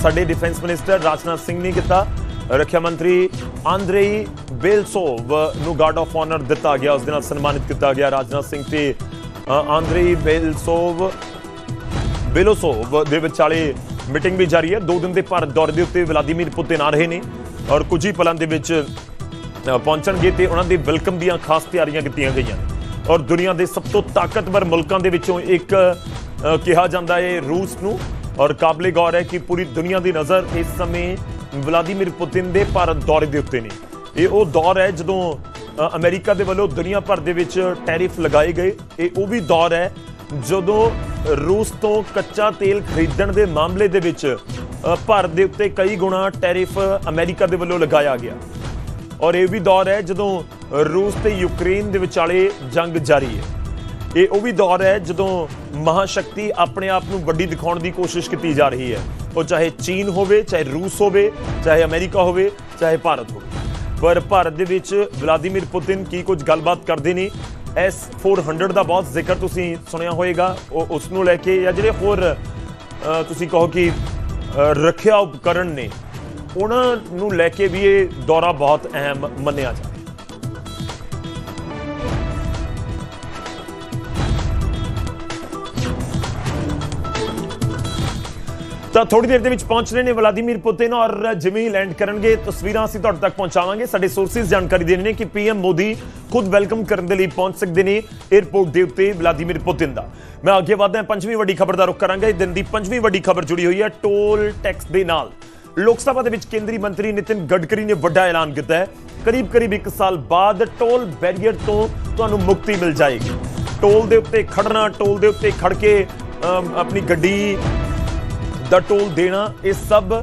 ਸਾਡੇ ਡਿਫੈਂਸ ਮਿਨਿਸਟਰ ਰਾਜਨਾਥ ਸਿੰਘ ਨੇ ਕੀਤਾ। ਰੱਖਿਆ ਮੰਤਰੀ ਆਂਦਰੇਈ ਬੇਲਸੋਵ ਨੂੰ ਗਾਰਡ ਆਫ ਆਨਰ ਦਿੱਤਾ ਗਿਆ ਉਸ ਦੇ ਨਾਲ ਸਨਮਾਨਿਤ ਕੀਤਾ ਗਿਆ ਰਾਜਨਾਥ ਸਿੰਘ ਤੇ ਅ, ਆਂਦਰੇਈ ਬੇਲਸੋਵ ਬੇਲੋਸੋਵ ਦੇ ਵਿਚਾਲੇ ਮੀਟਿੰਗ ਵੀ ਜਾਰੀ ਹੈ। ਦੋ ਦਿਨ ਦੇ ਭਾਰਤ ਦੌਰੇ ਦੇ ਉੱਤੇ ਵਲਾਦੀਮੀਰ ਪੁਤਿਨ ਆ ਰਹੇ ਨੇ ਔਰ ਕੁਝ ਹੀ ਪਲਾਂ ਦੇ ਵਿੱਚ ਪਹੁੰਚਣਗੇ ਤੇ ਉਹਨਾਂ ਦੇ ਵੈਲਕਮ ਦੀਆਂ ਖਾਸ ਤਿਆਰੀਆਂ ਕੀਤੀਆਂ ਗਈਆਂ। ਔਰ ਦੁਨੀਆ ਦੇ ਸਭ ਤੋਂ ਤਾਕਤਵਰ ਮੁਲਕਾਂ ਦੇ ਵਿੱਚੋਂ ਇੱਕ ਕਿਹਾ ਜਾਂਦਾ ਹੈ ਰੂਸ ਨੂੰ। ਔਰ ਕਾਬਲੇ ਗੌਰ ਹੈ ਕਿ ਪੂਰੀ ਦੁਨੀਆ ਦੀ ਨਜ਼ਰ ਇਸ ਸਮੇਂ ਵਲਾਦੀਮੀਰ ਪੁਤਿਨ ਦੇ ਭਾਰਤ ਦੌਰੇ ਦੇ ਉੱਤੇ ਨੇ। ਇਹ ਉਹ ਦੌਰ ਹੈ ਜਦੋਂ ਅ, ਅਮਰੀਕਾ ਦੇ ਵੱਲੋਂ ਦੁਨੀਆ ਭਰ ਦੇ ਵਿੱਚ ਟੈਰਿਫ ਲਗਾਏ ਗਏ। ਇਹ ਉਹ ਵੀ ਦੌਰ ਹੈ ਜਦੋਂ ਰੂਸ ਤੋਂ ਕੱਚਾ ਤੇਲ ਖਰੀਦਣ ਦੇ ਮਾਮਲੇ ਦੇ ਵਿੱਚ ਭਾਰਤ ਦੇ ਉੱਤੇ ਕਈ ਗੁਣਾ ਟੈਰਿਫ ਅਮਰੀਕਾ ਦੇ ਵੱਲੋਂ ਲਗਾਇਆ ਗਿਆ। ਔਰ ਇਹ ਵੀ ਦੌਰ ਹੈ ਜਦੋਂ ਰੂਸ ਤੇ ਯੂਕਰੇਨ ਦੇ ਵਿਚਾਲੇ ਜੰਗ ਜਾਰੀ ਹੈ। ਇਹ ਉਹ ਵੀ ਦੌਰ ਹੈ ਜਦੋਂ ਮਹਾਸ਼ਕਤੀ ਆਪਣੇ ਆਪ ਨੂੰ ਵੱਡੀ ਦਿਖਾਉਣ ਦੀ ਕੋਸ਼ਿਸ਼ ਕੀਤੀ ਜਾ ਰਹੀ ਹੈ। ਉਹ ਚਾਹੇ ਚੀਨ ਹੋਵੇ, ਚਾਹੇ ਰੂਸ ਹੋਵੇ, ਚਾਹੇ ਅਮਰੀਕਾ ਹੋਵੇ, ਚਾਹੇ ਭਾਰਤ ਹੋਵੇ। ਪਰ ਭਾਰਤ ਦੇ ਵਿੱਚ ਵਲਾਦੀਮੀਰ ਪੁਤਿਨ ਕੀ ਕੁਝ ਗੱਲਬਾਤ ਕਰਦੇ ਨੇ? ਐਸ 400 ਦਾ ਬਹੁਤ ਜ਼ਿਕਰ ਤੁਸੀਂ ਸੁਣਿਆ ਹੋਵੇਗਾ। ਉਹ ਉਸ ਨੂੰ ਲੈ ਕੇ ਜਾਂ ਜਿਹੜੇ ਹੋਰ ਤੁਸੀਂ ਕਹੋ ਕਿ ਰੱਖਿਆ ਉਪਕਰਨ ਨੇ ਉਹਨਾਂ ਨੂੰ ਲੈ ਕੇ ਵੀ ਇਹ ਦੌਰਾ ਬਹੁਤ ਅਹਿਮ ਮੰਨਿਆ ਜਾ ਤਾਂ ਥੋੜੀ ਦੇਰ ਦੇ ਵਿੱਚ ਪਹੁੰਚ ਰਹੇ ਨੇ ਵਲਾਦੀਮੀਰ ਪੁਤਿਨ ਔਰ ਜਿਵੇਂ ਹੀ ਲੈਂਡ ਕਰਨਗੇ, ਤਸਵੀਰਾਂ ਅਸੀਂ ਤੁਹਾਡੇ ਤੱਕ ਪਹੁੰਚਾਵਾਂਗੇ। ਸਾਡੇ ਸੋਰਸਿਸ ਜਾਣਕਾਰੀ ਦੇ ਰਹੇ ਨੇ ਕਿ ਪੀਐਮ ਮੋਦੀ ਖੁਦ ਵੈਲਕਮ ਕਰਨ ਦੇ ਲਈ ਪਹੁੰਚ ਸਕਦੇ ਨੇ 에ਅਰਪੋਰਟ ਦੇ ਉੱਤੇ ਵਲਾਦੀਮੀਰ ਪੁਤਿਨ ਦਾ। ਮੈਂ ਅੱਗੇ ਵਧਦਾ ਪੰਜਵੀਂ ਵੱਡੀ ਖਬਰ ਦਾ ਰੁਖ ਕਰਾਂਗਾ। ਇਹ ਦਿਨ ਦੀ ਪੰਜਵੀਂ ਵੱਡੀ ਖਬਰ ਜੁੜੀ ਹੋਈ ਹੈ, ਟੋਲ ਟੈਕਸ ਦੇ ਨਾਲ। ਲੋਕ ਸਭਾ ਦੇ ਵਿੱਚ ਕੇਂਦਰੀ ਮੰਤਰੀ ਨਿਤਿਨ ਗਡਕਰੀ ਨੇ ਵੱਡਾ ਐਲਾਨ ਕੀਤਾ ਹੈ। ਕਰੀਬ ਕਰੀਬ 1 ਸਾਲ ਬਾਅਦ ਟੋਲ ਬੈਰੀਅਰ ਤੋਂ ਤੁਹਾਨੂੰ ਮੁਕਤੀ ਮਿਲ ਜਾਏਗੀ। ਟੋਲ ਦੇ ਉੱਤੇ ਖੜਨਾ, ਟੋਲ ਦੇ ਉੱਤੇ ਖੜ ਕੇ ਆਪਣੀ ਗੱਡੀ ਦਾ ਟੋਲ ਦੇਣਾ, ਇਹ ਸਭ